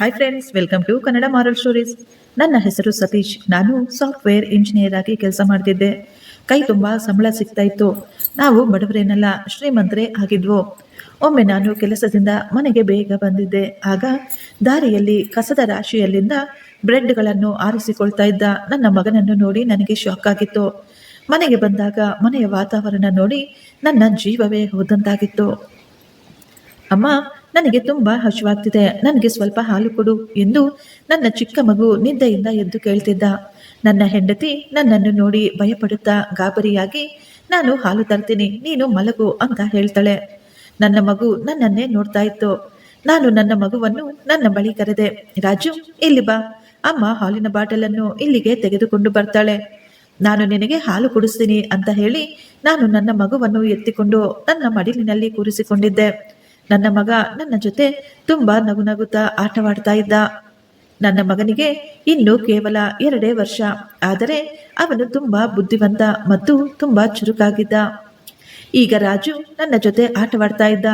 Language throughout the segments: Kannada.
Hi friends welcome to Kannada moral stories ನನ್ನ ಹೆಸರು ಸತೀಶ್. ನಾನು ಸಾಫ್ಟ್ವೇರ್ ಇಂಜಿನಿಯರ್ ಆಗಿ ಕೆಲಸ ಮಾಡ್ತಿದ್ದೆ. ಕೈ ತುಂಬ ಸಂಬಳ ಸಿಗ್ತಾ ಇತ್ತು. ನಾವು ಬಡವರೇನಲ್ಲ, ಶ್ರೀಮಂತರೇ ಆಗಿದ್ವು. ಒಮ್ಮೆ ನಾನು ಕೆಲಸದಿಂದ ಮನೆಗೆ ಬೇಗ ಬಂದಿದ್ದೆ. ಆಗ ದಾರಿಯಲ್ಲಿ ಕಸದ ರಾಶಿಯಲ್ಲಿಂದ ಬ್ರೆಡ್ಗಳನ್ನು ಆರಿಸಿಕೊಳ್ತಾ ಇದ್ದ ನನ್ನ ಮಗನನ್ನು ನೋಡಿ ನನಗೆ ಶಾಕ್ ಆಗಿತ್ತು. ಮನೆಗೆ ಬಂದಾಗ ಮನೆಯ ವಾತಾವರಣ ನೋಡಿ ನನ್ನ ಜೀವವೇ ಹೋದಂತಾಗಿತ್ತು. ಅಮ್ಮ ನನಗೆ ತುಂಬಾ ಹಸುವಾಗ್ತಿದೆ ನನಗೆ ಸ್ವಲ್ಪ ಹಾಲು ಕೊಡು ಎಂದು ನನ್ನ ಚಿಕ್ಕ ಮಗು ನಿದ್ದೆಯಿಂದ ಎದ್ದು ಕೇಳ್ತಿದ್ದ. ನನ್ನ ಹೆಂಡತಿ ನನ್ನನ್ನು ನೋಡಿ ಭಯಪಡುತ್ತಾ ಗಾಬರಿಯಾಗಿ, ನಾನು ಹಾಲು ತರ್ತೀನಿ, ನೀನು ಮಲಗು ಅಂತ ಹೇಳ್ತಾಳೆ. ನನ್ನ ಮಗು ನನ್ನನ್ನೇ ನೋಡ್ತಾ ಇತ್ತು. ನಾನು ನನ್ನ ಮಗುವನ್ನು ನನ್ನ ಬಳಿ ಕರೆದೆ. ರಾಜು, ಇಲ್ಲಿ ಬಾ. ಅಮ್ಮ ಹಾಲಿನ ಬಾಟಲನ್ನು ಇಲ್ಲಿಗೆ ತೆಗೆದುಕೊಂಡು ಬರ್ತಾಳೆ. ನಾನು ನಿನಗೆ ಹಾಲು ಕುಡಿಸ್ತೀನಿ ಅಂತ ಹೇಳಿ ನಾನು ನನ್ನ ಮಗುವನ್ನು ಎತ್ತಿಕೊಂಡು ನನ್ನ ಮಡಿಲಿನಲ್ಲಿ ಕೂರಿಸಿಕೊಂಡಿದ್ದೆ. ನನ್ನ ಮಗ ನನ್ನ ಜೊತೆ ತುಂಬಾ ನಗು ನಗುತ್ತಾ ಆಟವಾಡ್ತಾ ಇದ್ದ. ನನ್ನ ಮಗನಿಗೆ ಇನ್ನು ಕೇವಲ ಎರಡೇ ವರ್ಷ. ಆದರೆ ಅವನು ತುಂಬಾ ಬುದ್ಧಿವಂತ ಮತ್ತು ತುಂಬಾ ಚುರುಕಾಗಿದ್ದ. ಈಗ ರಾಜು ನನ್ನ ಜೊತೆ ಆಟವಾಡ್ತಾ ಇದ್ದ.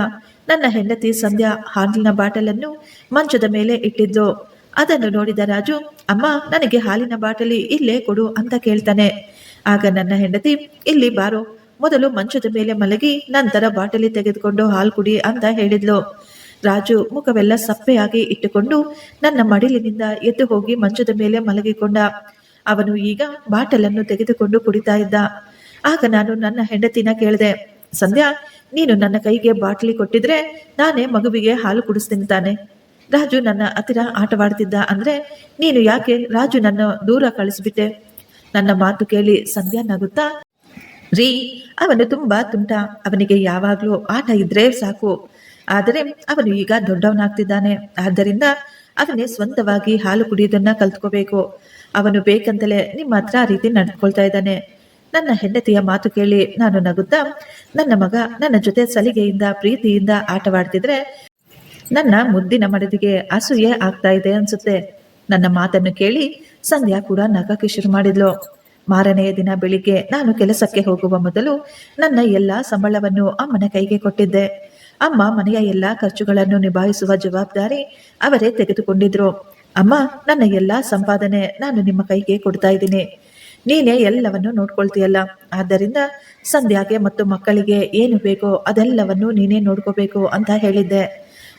ನನ್ನ ಹೆಂಡತಿ ಸಂಧ್ಯಾ ಹಾಲಿನ ಬಾಟಲನ್ನು ಮಂಚದ ಮೇಲೆ ಇಟ್ಟಿದ್ದು. ಅದನ್ನು ನೋಡಿದ ರಾಜು, ಅಮ್ಮ, ನನಗೆ ಹಾಲಿನ ಬಾಟಲಿ ಇಲ್ಲೇ ಕೊಡು ಅಂತ ಕೇಳ್ತಾನೆ. ಆಗ ನನ್ನ ಹೆಂಡತಿ, ಇಲ್ಲಿ ಬಾರೋ ಮೊದಲು ಮಂಚದ ಮೇಲೆ ಮಲಗಿ ನಂತರ ಬಾಟಲಿ ತೆಗೆದುಕೊಂಡು ಹಾಲು ಕುಡಿ ಅಂತ ಹೇಳಿದ್ಲು. ರಾಜು ಮುಖವೆಲ್ಲ ಸಪ್ಪೆಯಾಗಿ ಇಟ್ಟುಕೊಂಡು ನನ್ನ ಮಡಿಲಿನಿಂದ ಎದ್ದು ಹೋಗಿ ಮಂಚದ ಮೇಲೆ ಮಲಗಿಕೊಂಡ. ಅವನು ಈಗ ಬಾಟಲನ್ನು ತೆಗೆದುಕೊಂಡು ಕುಡಿತಾ ಇದ್ದ. ಆಗ ನಾನು ನನ್ನ ಹೆಂಡತಿನ ಕೇಳಿದೆ, ಸಂಧ್ಯಾ, ನೀನು ನನ್ನ ಕೈಗೆ ಬಾಟಲಿ ಕೊಟ್ಟಿದ್ರೆ ನಾನೇ ಮಗುವಿಗೆ ಹಾಲು ಕುಡಿಸ್ತೀನಿ ತಾನೆ. ರಾಜು ನನ್ನ ಹತ್ತಿರ ಆಟವಾಡ್ತಿದ್ದ ಅಂದ್ರೆ, ನೀನು ಯಾಕೆ ರಾಜು ನನ್ನ ದೂರ ಕಳಿಸ್ಬಿಟ್ಟೆ? ನನ್ನ ಮಾತು ಕೇಳಿ ಸಂಧ್ಯಾ ನಗುತ್ತಾ ರೀ, ಅವನು ತುಂಬಾ ತುಂಟ. ಅವನಿಗೆ ಯಾವಾಗಲೂ ಆಟ ಇದ್ರೆ ಸಾಕು. ಆದರೆ ಅವನು ಈಗ ದೊಡ್ಡವನಾಗ್ತಿದ್ದಾನೆ. ಆದ್ದರಿಂದ ಅವನೇ ಸ್ವಂತವಾಗಿ ಹಾಲು ಕುಡಿಯೋದನ್ನ ಕಲ್ತ್ಕೋಬೇಕು. ಅವನು ಬೇಕಂತಲೇ ನಿಮ್ಮ ಹತ್ರ ಆ ರೀತಿ ನಡ್ಕೊಳ್ತಾ ಇದ್ದಾನೆ. ನನ್ನ ಹೆಂಡತಿಯ ಮಾತು ಕೇಳಿ ನಾನು ನಗುತ್ತಾ, ನನ್ನ ಮಗ ನನ್ನ ಜೊತೆ ಸಲಿಗೆಯಿಂದ, ಪ್ರೀತಿಯಿಂದ ಆಟವಾಡ್ತಿದ್ರೆ ನನ್ನ ಮುದ್ದಿನ ಮಡದಿಗೆ ಅಸೂಯೆ ಆಗ್ತಾ ಇದೆ ಅನ್ಸುತ್ತೆ. ನನ್ನ ಮಾತನ್ನು ಕೇಳಿ ಸಂಧ್ಯಾ ಕೂಡ ನಗಕ್ಕೆ ಶುರು ಮಾಡಿದ್ಲು. ಮಾರನೆಯ ದಿನ ಬೆಳಿಗ್ಗೆ ನಾನು ಕೆಲಸಕ್ಕೆ ಹೋಗುವ ಮೊದಲು ನನ್ನ ಎಲ್ಲ ಸಂಬಳವನ್ನು ಅಮ್ಮನ ಕೈಗೆ ಕೊಟ್ಟಿದ್ದೆ. ಅಮ್ಮ ಮನೆಯ ಎಲ್ಲ ಖರ್ಚುಗಳನ್ನು ನಿಭಾಯಿಸುವ ಜವಾಬ್ದಾರಿ ಅವರೇ ತೆಗೆದುಕೊಂಡಿದ್ರು. ಅಮ್ಮ, ನನ್ನ ಎಲ್ಲ ಸಂಪಾದನೆ ನಾನು ನಿಮ್ಮ ಕೈಗೆ ಕೊಡ್ತಾ ಇದ್ದೀನಿ. ನೀನೇ ಎಲ್ಲವನ್ನು ನೋಡ್ಕೊಳ್ತೀಯಲ್ಲ. ಆದ್ದರಿಂದ ಸಂಧ್ಯಾಗೆ ಮತ್ತು ಮಕ್ಕಳಿಗೆ ಏನು ಬೇಕೋ ಅದೆಲ್ಲವನ್ನು ನೀನೇ ನೋಡ್ಕೋಬೇಕು ಅಂತ ಹೇಳಿದ್ದೆ.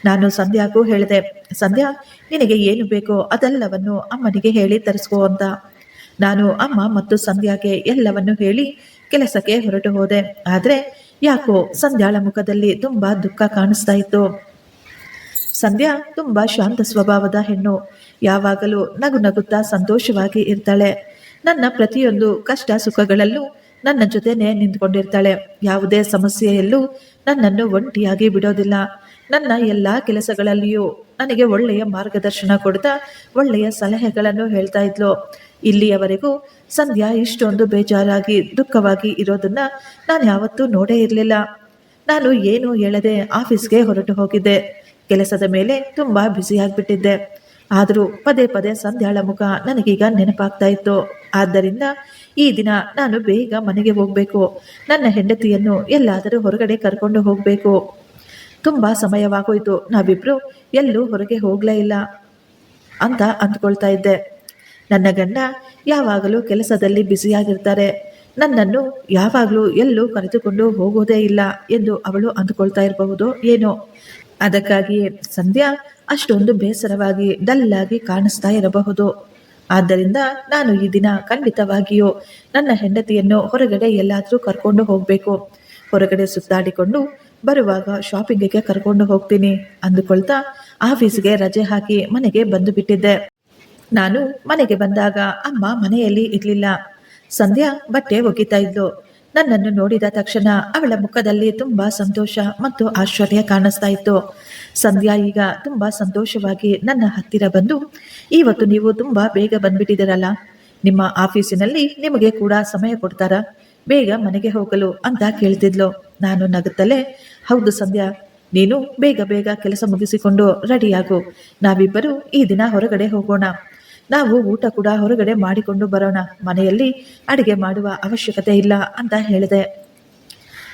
ನಾನು ಸಂಧ್ಯಾಗೂ ಹೇಳಿದೆ, ಸಂಧ್ಯಾ, ನಿನಗೆ ಏನು ಬೇಕೋ ಅದೆಲ್ಲವನ್ನು ಅಮ್ಮನಿಗೆ ಹೇಳಿ ತರಿಸ್ಕೋ ಅಂತ. ನಾನು ಅಮ್ಮ ಮತ್ತು ಸಂಧ್ಯಾಗೆ ಎಲ್ಲವನ್ನು ಹೇಳಿ ಕೆಲಸಕ್ಕೆ ಹೊರಟು ಹೋದೆ. ಆದರೆ ಯಾಕೋ ಸಂಧ್ಯಾಳ ಮುಖದಲ್ಲಿ ತುಂಬಾ ದುಃಖ ಕಾಣಿಸ್ತಾ ಇತ್ತು. ಸಂಧ್ಯಾ ತುಂಬಾ ಶಾಂತ ಸ್ವಭಾವದ ಹೆಣ್ಣು. ಯಾವಾಗಲೂ ನಗು ನಗುತ್ತಾ ಸಂತೋಷವಾಗಿ ಇರ್ತಾಳೆ. ನನ್ನ ಪ್ರತಿಯೊಂದು ಕಷ್ಟ ಸುಖಗಳಲ್ಲೂ ನನ್ನ ಜೊತೆನೆ ನಿಂತ್ಕೊಂಡಿರ್ತಾಳೆ. ಯಾವುದೇ ಸಮಸ್ಯೆಯಲ್ಲೂ ನನ್ನನ್ನು ಒಂಟಿಯಾಗಿ ಬಿಡೋದಿಲ್ಲ. ನನ್ನ ಎಲ್ಲ ಕೆಲಸಗಳಲ್ಲಿಯೂ ನನಗೆ ಒಳ್ಳೆಯ ಮಾರ್ಗದರ್ಶನ ಕೊಡ್ತಾ ಒಳ್ಳೆಯ ಸಲಹೆಗಳನ್ನು ಹೇಳ್ತಾ ಇದ್ಲು. ಇಲ್ಲಿಯವರೆಗೂ ಸಂಧ್ಯಾ ಇಷ್ಟೊಂದು ಬೇಜಾರಾಗಿ, ದುಃಖವಾಗಿ ಇರೋದನ್ನ ನಾನು ಯಾವತ್ತೂ ನೋಡೇ ಇರಲಿಲ್ಲ. ನಾನು ಏನೂ ಹೇಳದೆ ಆಫೀಸ್ಗೆ ಹೊರಟು ಹೋಗಿದ್ದೆ. ಕೆಲಸದ ಮೇಲೆ ತುಂಬಾ ಬ್ಯುಸಿಯಾಗಿಬಿಟ್ಟಿದ್ದೆ ಆದರೂ ಪದೇ ಪದೇ ಸಂಧ್ಯಾಳ ಮುಖ ನನಗೀಗ ನೆನಪಾಗ್ತಾ ಇತ್ತು. ಆದ್ದರಿಂದ ಈ ದಿನ ನಾನು ಬೇಗ ಮನೆಗೆ ಹೋಗಬೇಕು. ನನ್ನ ಹೆಂಡತಿಯನ್ನು ಎಲ್ಲಾದರೂ ಹೊರಗಡೆ ಕರ್ಕೊಂಡು ಹೋಗಬೇಕು. ತುಂಬಾ ಸಮಯವಾಗೋಯ್ತು. ನಾವಿಬ್ರು ಎಲ್ಲೂ ಹೊರಗೆ ಹೋಗ್ಲೇ ಇಲ್ಲ ಅಂತ ಅಂದ್ಕೊಳ್ತಾ ಇದ್ದೆ. ನನ್ನ ಗಂಡ ಯಾವಾಗಲೂ ಕೆಲಸದಲ್ಲಿ ಬ್ಯುಸಿಯಾಗಿರ್ತಾರೆ. ನನ್ನನ್ನು ಯಾವಾಗಲೂ ಎಲ್ಲೂ ಕರೆದುಕೊಂಡು ಹೋಗೋದೇ ಇಲ್ಲ ಎಂದು ಅವಳು ಅಂದುಕೊಳ್ತಾ ಇರಬಹುದು ಏನೋ. ಅದಕ್ಕಾಗಿಯೇ ಸಂಧ್ಯಾ ಅಷ್ಟೊಂದು ಬೇಸರವಾಗಿ ಡಲ್ಲಾಗಿ ಕಾಣಿಸ್ತಾ ಇರಬಹುದು. ಆದ್ದರಿಂದ ನಾನು ಈ ದಿನ ಖಂಡಿತವಾಗಿಯೂ ನನ್ನ ಹೆಂಡತಿಯನ್ನು ಹೊರಗಡೆ ಎಲ್ಲಾದರೂ ಕರ್ಕೊಂಡು ಹೋಗಬೇಕು. ಹೊರಗಡೆ ಸುತ್ತಾಡಿಕೊಂಡು ಬರುವಾಗ ಶಾಪಿಂಗಿಗೆ ಕರ್ಕೊಂಡು ಹೋಗ್ತೀನಿ ಅಂದುಕೊಳ್ತಾ ಆಫೀಸ್ಗೆ ರಜೆ ಹಾಕಿ ಮನೆಗೆ ಬಂದು ಬಿಟ್ಟಿದ್ದೆ ನಾನು ಮನೆಗೆ ಬಂದಾಗ ಅಮ್ಮ ಮನೆಯಲ್ಲಿ ಇರಲಿಲ್ಲ. ಸಂಧ್ಯಾ ಬಟ್ಟೆ ಒಗಿತಾ ಇದ್ಲು. ನನ್ನನ್ನು ನೋಡಿದ ತಕ್ಷಣ ಅವಳ ಮುಖದಲ್ಲಿ ತುಂಬಾ ಸಂತೋಷ ಮತ್ತು ಆಶ್ಚರ್ಯ ಕಾಣಿಸ್ತಾ ಇತ್ತು. ಸಂಧ್ಯಾ ಈಗ ತುಂಬಾ ಸಂತೋಷವಾಗಿ ನನ್ನ ಹತ್ತಿರ ಬಂದು, ಇವತ್ತು ನೀವು ತುಂಬಾ ಬೇಗ ಬಂದ್ಬಿಟ್ಟಿದ್ದೀರಲ್ಲ. ನಿಮ್ಮ ಆಫೀಸಿನಲ್ಲಿ ನಿಮಗೆ ಕೂಡ ಸಮಯ ಕೊಡ್ತಾರಾ. ಬೇಗ ಮನೆಗೆ ಹೋಗಲು ಅಂತ ಕೇಳ್ತಿದ್ಲು. ನಾನು ನಗುತ್ತಲೇ, ಹೌದು ಸಂಧ್ಯಾ, ನೀನು ಬೇಗ ಬೇಗ ಕೆಲಸ ಮುಗಿಸಿಕೊಂಡು ರೆಡಿಯಾಗು. ನಾವಿಬ್ಬರು ಈ ದಿನ ಹೊರಗಡೆ ಹೋಗೋಣ. ನಾವು ಊಟ ಕೂಡ ಹೊರಗಡೆ ಮಾಡಿಕೊಂಡು ಬರೋಣ. ಮನೆಯಲ್ಲಿ ಅಡಿಗೆ ಮಾಡುವ ಅವಶ್ಯಕತೆ ಇಲ್ಲ ಅಂತ ಹೇಳಿದೆ.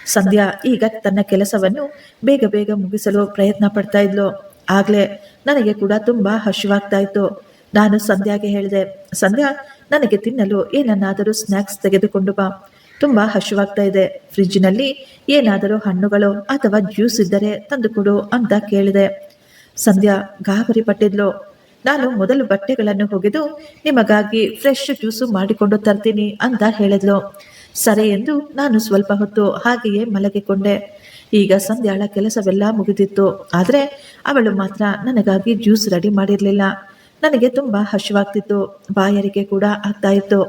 ಸಂಧ್ಯಾ ಈಗ ತನ್ನ ಕೆಲಸವನ್ನು ಬೇಗ ಬೇಗ ಮುಗಿಸಲು ಪ್ರಯತ್ನ ಪಡ್ತಾ ಇದ್ಲು. ಆಗ್ಲೇ ನನಗೆ ಕೂಡ ತುಂಬಾ ಹಸಿವಾಗ್ತಾ ಇತ್ತು. ನಾನು ಸಂಧ್ಯಾಗೆ ಹೇಳಿದೆ, ಸಂಧ್ಯಾ, ನನಗೆ ತಿನ್ನಲು ಏನನ್ನಾದರೂ ಸ್ನ್ಯಾಕ್ಸ್ ತೆಗೆದುಕೊಂಡು ಬಾ. ತುಂಬಾ ಹಸಿವಾಗ್ತಾ ಇದೆ. ಫ್ರಿಜ್ಜಿನಲ್ಲಿ ಏನಾದರೂ ಹಣ್ಣುಗಳು ಅಥವಾ ಜ್ಯೂಸ್ ಇದ್ದರೆ ತಂದುಕೊಡು ಅಂತ ಕೇಳಿದೆ. ಸಂಧ್ಯಾ ಗಾಬರಿ ಪಟ್ಟಿದ್ಲು. ನಾನು ಮೊದಲು ಬಟ್ಟೆಗಳನ್ನು ಒಗೆದು ನಿಮಗಾಗಿ ಫ್ರೆಶ್ ಜ್ಯೂಸು ಮಾಡಿಕೊಂಡು ತರ್ತೀನಿ ಅಂತ ಹೇಳಿದ್ಲು. ಸರಿ ಎಂದು ನಾನು ಸ್ವಲ್ಪ ಹೊತ್ತು ಹಾಗೆಯೇ ಮಲಗಿಕೊಂಡೆ. ಈಗ ಸಂಧ್ಯಾಳ ಕೆಲಸವೆಲ್ಲ ಮುಗಿದಿತ್ತು. ಆದರೆ ಅವಳು ಮಾತ್ರ ನನಗಾಗಿ ಜ್ಯೂಸ್ ರೆಡಿ ಮಾಡಿರಲಿಲ್ಲ. ನನಗೆ ತುಂಬ ಹಸಿವಾಗ್ತಿತ್ತು ಬಾಯರಿಗೆ ಕೂಡ ಆಗ್ತಾ ಇತ್ತು.